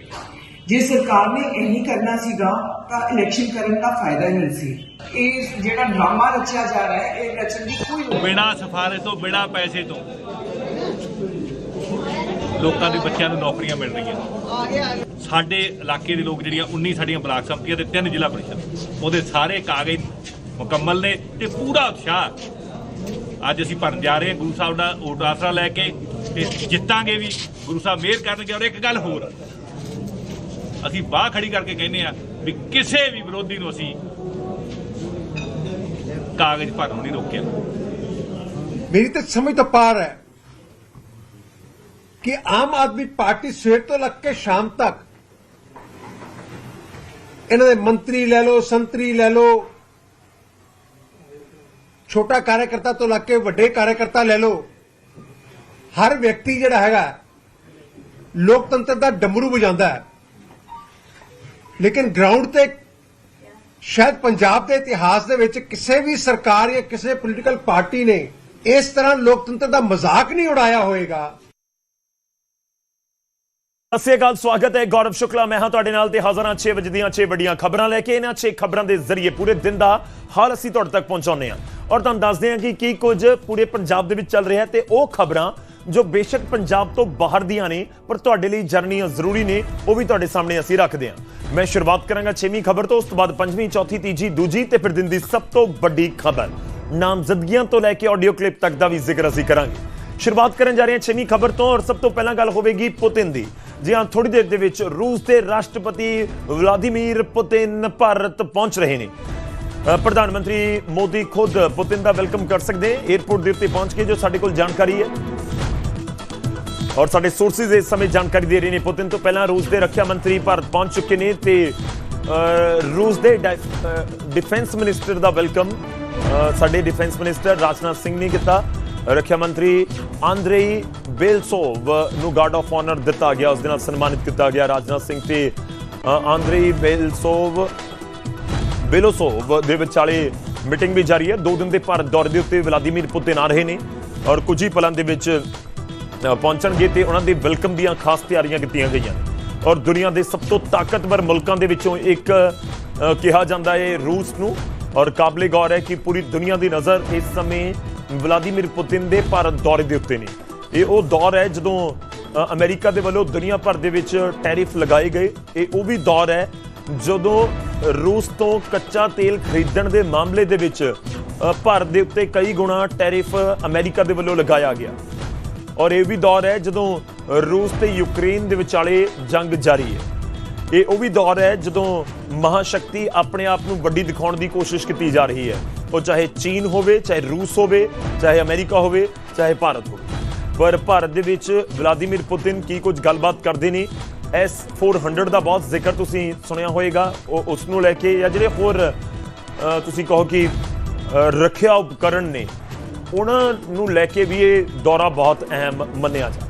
ਜੇ ਸਰਕਾਰ ਨੇ ਇਹੀ ਕਰਨਾ ਸੀਗਾ ਤਾਂ ਇਲੈਕਸ਼ਨ ਕਰਨ ਦਾ ਫਾਇਦਾ ਨਹੀਂ ਸੀ। ਇਹ ਜਿਹੜਾ ਡਰਾਮਾ ਰਚਿਆ ਜਾ ਰਿਹਾ ਹੈ ਇਹ ਰਚਣ ਦੀ ਕੋਈ ਬਿਨਾਂ ਸਫਾਰਸ਼ ਤੋਂ ਬਿਨਾਂ ਪੈਸੇ ਤੋਂ। ਲੋਕਾਂ ਦੇ ਬੱਚਿਆਂ ਨੂੰ ਨੌਕਰੀਆਂ ਮਿਲ ਰਹੀਆਂ। ਸਾਡੇ ਇਲਾਕੇ ਦੇ ਲੋਕ ਜਿਹੜੀਆਂ 19 ਸਾਡੀਆਂ ਬਲਾਕ ਸੰਮਤੀਆਂ ਤੇ ਤਿੰਨ ਜ਼ਿਲ੍ਹਾ ਪਰਿਸ਼ਦ। ਉਹਦੇ ਸਾਰੇ ਕਾਗਜ਼ ਮੁਕੰਮਲ ਨੇ ਤੇ ਪੂਰਾ ਉਤਸ਼ਾਹ। ਅੱਜ ਅਸੀਂ ਭਰਨ ਜਾ ਰਹੇ ਹਾਂ ਗੁਰੂ ਸਾਹਿਬ ਦਾ ਓਟ ਆਸਰਾ ਲੈ ਕੇ ਤੇ ਜਿੱਤਾਂਗੇ ਵੀ। ਗੁਰੂ ਸਾਹਿਬ ਮਿਹਰ ਕਰਨਗੇ ਔਰ ਇੱਕ ਗੱਲ ਹੋਰ। ਅਸੀਂ ਬਾਹ ਖੜੀ ਕਰਕੇ ਕਹਿੰਦੇ ਆ ਵੀ ਕਿਸੇ ਵੀ ਵਿਰੋਧੀ ਨੂੰ ਅਸੀਂ ਕਾਗਜ਼ ਭਰਨੋਂ ਨਹੀਂ ਰੋਕਿਆ। ਮੇਰੀ ਤਾਂ ਸਮਝ ਤੋਂ ਪਾਰ ਹੈ ਕਿ ਆਮ ਆਦਮੀ ਪਾਰਟੀ ਸਵੇਰ ਤੋਂ ਲੱਗ ਕੇ ਸ਼ਾਮ ਤੱਕ ਇਹਨਾਂ ਦੇ ਮੰਤਰੀ ਲੈ ਲਓ, ਸੰਤਰੀ ਲੈ ਲਓ, ਛੋਟਾ ਕਾਰਜਕਰਤਾ ਤੋਂ ਲੱਗ ਕੇ ਵੱਡੇ ਕਾਰਜਕਰਤਾ ਲੈ ਲਓ, ਹਰ ਵਿਅਕਤੀ ਜਿਹੜਾ ਹੈਗਾ ਲੋਕਤੰਤਰ ਦਾ ਡਮਰੂ ਵਜਾਉਂਦਾ ਹੈ। ਲੇਕਿਨ ਗਰਾਊਂਡ ਤੇ ਸ਼ਾਇਦ ਪੰਜਾਬ ਦੇ ਇਤਿਹਾਸ ਦੇ ਵਿੱਚ ਕਿਸੇ ਵੀ ਸਰਕਾਰ ਜਾਂ ਕਿਸੇ ਪੋਲੀਟੀਕਲ ਪਾਰਟੀ ਨੇ ਇਸ ਤਰ੍ਹਾਂ ਲੋਕਤੰਤਰ ਦਾ ਮਜ਼ਾਕ ਨਹੀਂ ਉਡਾਇਆ ਹੋਵੇਗਾ ਸਤਿ ਸ਼੍ਰੀ ਅਕਾਲ, ਸਵਾਗਤ ਹੈ ਗੌਰਵ ਸ਼ੁਕਲਾ। ਮੈਂ ਹਾਂ ਤੁਹਾਡੇ ਨਾਲ ਤੇ ਹਾਜ਼ਰਾਂ 6 ਵਜੇ ਦੀਆਂ 6 ਵੱਡੀਆਂ ਖਬਰਾਂ ਲੈ ਕੇ। ਇਹਨਾਂ 6 ਖਬਰਾਂ ਦੇ ਜ਼ਰੀਏ ਪੂਰੇ ਦਿਨ ਦਾ ਹਾਲ ਅਸੀਂ ਤੁਹਾਡੇ ਤੱਕ ਪਹੁੰਚਾਉਂਦੇ ਹਾਂ। ਔਰ ਤੁਹਾਨੂੰ ਦੱਸਦੇ ਹਾਂ ਕਿ ਕੀ ਕੁਝ ਪੂਰੇ ਪੰਜਾਬ ਦੇ ਵਿੱਚ ਚੱਲ ਰਿਹਾ ਤੇ ਉਹ ਖਬਰਾਂ ਜੋ ਬੇਸ਼ੱਕ ਪੰਜਾਬ ਤੋਂ ਬਾਹਰ ਦੀਆਂ ਨੇ, ਪਰ ਤੁਹਾਡੇ ਲਈ ਜਰਨੀਆਂ ਜ਼ਰੂਰੀ ਨੇ, ਉਹ ਵੀ ਤੁਹਾਡੇ ਸਾਹਮਣੇ ਅਸੀਂ ਰੱਖਦੇ ਹਾਂ। ਮੈਂ ਸ਼ੁਰੂਆਤ ਕਰਾਂਗਾ 6ਵੀਂ ਖਬਰ ਤੋਂ, ਉਸ ਤੋਂ ਬਾਅਦ 5ਵੀਂ ਚੌਥੀ, ਤੀਜੀ, ਦੂਜੀ ਤੇ ਫਿਰ ਦਿਨ ਦੀ ਸਭ ਤੋਂ ਵੱਡੀ ਖਬਰ। ਨਾਮਜ਼ਦਗੀਆਂ ਤੋਂ ਲੈ ਕੇ ਆਡੀਓ ਕਲਿੱਪ ਤੱਕ ਦਾ ਵੀ ਜ਼ਿਕਰ ਅਸੀਂ ਕਰਾਂਗੇ। ਸ਼ੁਰੂਆਤ ਕਰਨ ਜਾ ਰਹੇ ਹਾਂ 6ਵੀਂ ਖਬਰ ਤੋਂ, ਔਰ ਸਭ ਤੋਂ ਪਹਿਲਾਂ ਗੱਲ ਹੋਵੇਗੀ ਪੁਤਿਨ ਦੀ। ਜੀ ਹਾਂ ਥੋੜੀ ਦੇਰ ਦੇ ਵਿੱਚ ਰੂਸ ਦੇ ਰਾਸ਼ਟਰਪਤੀ ਵਲਾਦੀਮੀਰ ਪੁਤਿਨ ਭਾਰਤ ਪਹੁੰਚ ਰਹੇ ਨੇ। ਪ੍ਰਧਾਨ ਮੰਤਰੀ ਮੋਦੀ ਖੁਦ ਪੁਤਿਨ ਦਾ ਵੈਲਕਮ ਕਰ ਸਕਦੇ 에ਅਰਪੋਰਟ ਦੇ ਉੱਤੇ ਪਹੁੰਚ ਕੇ ਜੋ ਸਾਡੇ ਕੋਲ ਜਾਣਕਾਰੀ ਹੈ। ਔਰ ਸਾਡੇ ਸੋਰਸਿਸ ਇਸ ਸਮੇਂ ਜਾਣਕਾਰੀ ਦੇ ਰਹੇ ਨੇ। ਪੁਤਿਨ ਤੋਂ ਪਹਿਲਾਂ ਰੂਸ ਦੇ ਰੱਖਿਆ ਮੰਤਰੀ ਭਾਰਤ ਪਹੁੰਚ ਚੁੱਕੇ ਨੇ ਤੇ ਰੂਸ ਦੇ ਡਿਫੈਂਸ ਮਿਨਿਸਟਰ ਦਾ ਵੈਲਕਮ ਸਾਡੇ ਡਿਫੈਂਸ ਮਿਨਿਸਟਰ ਰਾਜਨਾਥ ਸਿੰਘ ਨੇ ਕੀਤਾ। ਰੱਖਿਆ ਮੰਤਰੀ ਆਂਦਰੇਈ ਬੇਲਸੋਵ ਨੂੰ ਗਾਰਡ ਆਫ ਆਨਰ ਦਿੱਤਾ ਗਿਆ। ਉਸ ਦੇ ਨਾਲ ਸਨਮਾਨਿਤ ਕੀਤਾ ਗਿਆ ਰਾਜਨਾਥ ਸਿੰਘ ਤੇ ਅ, ਆਂਦਰੇਈ ਬੇਲਸੋਵ ਬੇਲੋਸੋਵ ਦੇ ਵਿਚਾਲੇ ਮੀਟਿੰਗ ਵੀ ਜਾਰੀ ਹੈ। ਦੋ ਦਿਨ ਦੇ ਭਾਰਤ ਦੌਰੇ ਦੇ ਉੱਤੇ ਵਲਾਦੀਮੀਰ ਪੁਤਿਨ ਆ ਰਹੇ ਨੇ ਔਰ ਕੁਝ ਹੀ ਪਲਾਂ ਦੇ ਵਿੱਚ ਪਹੁੰਚਣਗੇ ਤੇ ਉਹਨਾਂ ਦੇ ਵੈਲਕਮ ਦੀਆਂ ਖਾਸ ਤਿਆਰੀਆਂ ਕੀਤੀਆਂ ਗਈਆਂ। ਔਰ ਦੁਨੀਆ ਦੇ ਸਭ ਤੋਂ ਤਾਕਤਵਰ ਮੁਲਕਾਂ ਦੇ ਵਿੱਚੋਂ ਇੱਕ ਕਿਹਾ ਜਾਂਦਾ ਹੈ ਰੂਸ ਨੂੰ। ਔਰ ਕਾਬਲੇ ਗੌਰ ਹੈ ਕਿ ਪੂਰੀ ਦੁਨੀਆ ਦੀ ਨਜ਼ਰ ਇਸ ਸਮੇਂ ਵਲਾਦੀਮੀਰ ਪੁਤਿਨ ਦੇ ਭਾਰਤ ਦੌਰੇ ਦੇ ਉੱਤੇ ਨੇ। ਇਹ ਉਹ ਦੌਰ ਹੈ ਜਦੋਂ ਅ, ਅਮਰੀਕਾ ਦੇ ਵੱਲੋਂ ਦੁਨੀਆ ਭਰ ਦੇ ਵਿੱਚ ਟੈਰਿਫ ਲਗਾਏ ਗਏ। ਇਹ ਉਹ ਵੀ ਦੌਰ ਹੈ ਜਦੋਂ ਰੂਸ ਤੋਂ ਕੱਚਾ ਤੇਲ ਖਰੀਦਣ ਦੇ ਮਾਮਲੇ ਦੇ ਵਿੱਚ ਭਾਰਤ ਦੇ ਉੱਤੇ ਕਈ ਗੁਣਾ ਟੈਰਿਫ ਅਮਰੀਕਾ ਦੇ ਵੱਲੋਂ ਲਗਾਇਆ ਗਿਆ। ਔਰ ਇਹ ਵੀ ਦੌਰ ਹੈ ਜਦੋਂ ਰੂਸ ਤੇ ਯੂਕਰੇਨ ਦੇ ਵਿਚਾਲੇ ਜੰਗ ਜਾਰੀ ਹੈ। ਇਹ ਉਹ ਵੀ ਦੌਰ ਹੈ ਜਦੋਂ ਮਹਾਸ਼ਕਤੀ ਆਪਣੇ ਆਪ ਨੂੰ ਵੱਡੀ ਦਿਖਾਉਣ ਦੀ ਕੋਸ਼ਿਸ਼ ਕੀਤੀ ਜਾ ਰਹੀ ਹੈ। ਉਹ ਚਾਹੇ ਚੀਨ ਹੋਵੇ, ਚਾਹੇ ਰੂਸ ਹੋਵੇ, ਚਾਹੇ ਅਮਰੀਕਾ ਹੋਵੇ, ਚਾਹੇ ਭਾਰਤ ਹੋਵੇ। ਪਰ ਭਾਰਤ ਦੇ ਵਿੱਚ ਵਲਾਦੀਮੀਰ ਪੁਤਿਨ ਕੀ ਕੁਝ ਗੱਲਬਾਤ ਕਰਦੇ ਨੇ? ਐਸ 400 ਦਾ ਬਹੁਤ ਜ਼ਿਕਰ ਤੁਸੀਂ ਸੁਣਿਆ ਹੋਵੇਗਾ। ਉਹ ਉਸ ਨੂੰ ਲੈ ਕੇ ਜਾਂ ਜਿਹੜੇ ਹੋਰ ਤੁਸੀਂ ਕਹੋ ਕਿ ਰੱਖਿਆ ਉਪਕਰਨ ਨੇ ਉਹਨਾਂ ਨੂੰ ਲੈ ਕੇ ਵੀ ਇਹ ਦੌਰਾ ਬਹੁਤ ਅਹਿਮ ਮੰਨਿਆ ਜਾਂਦਾ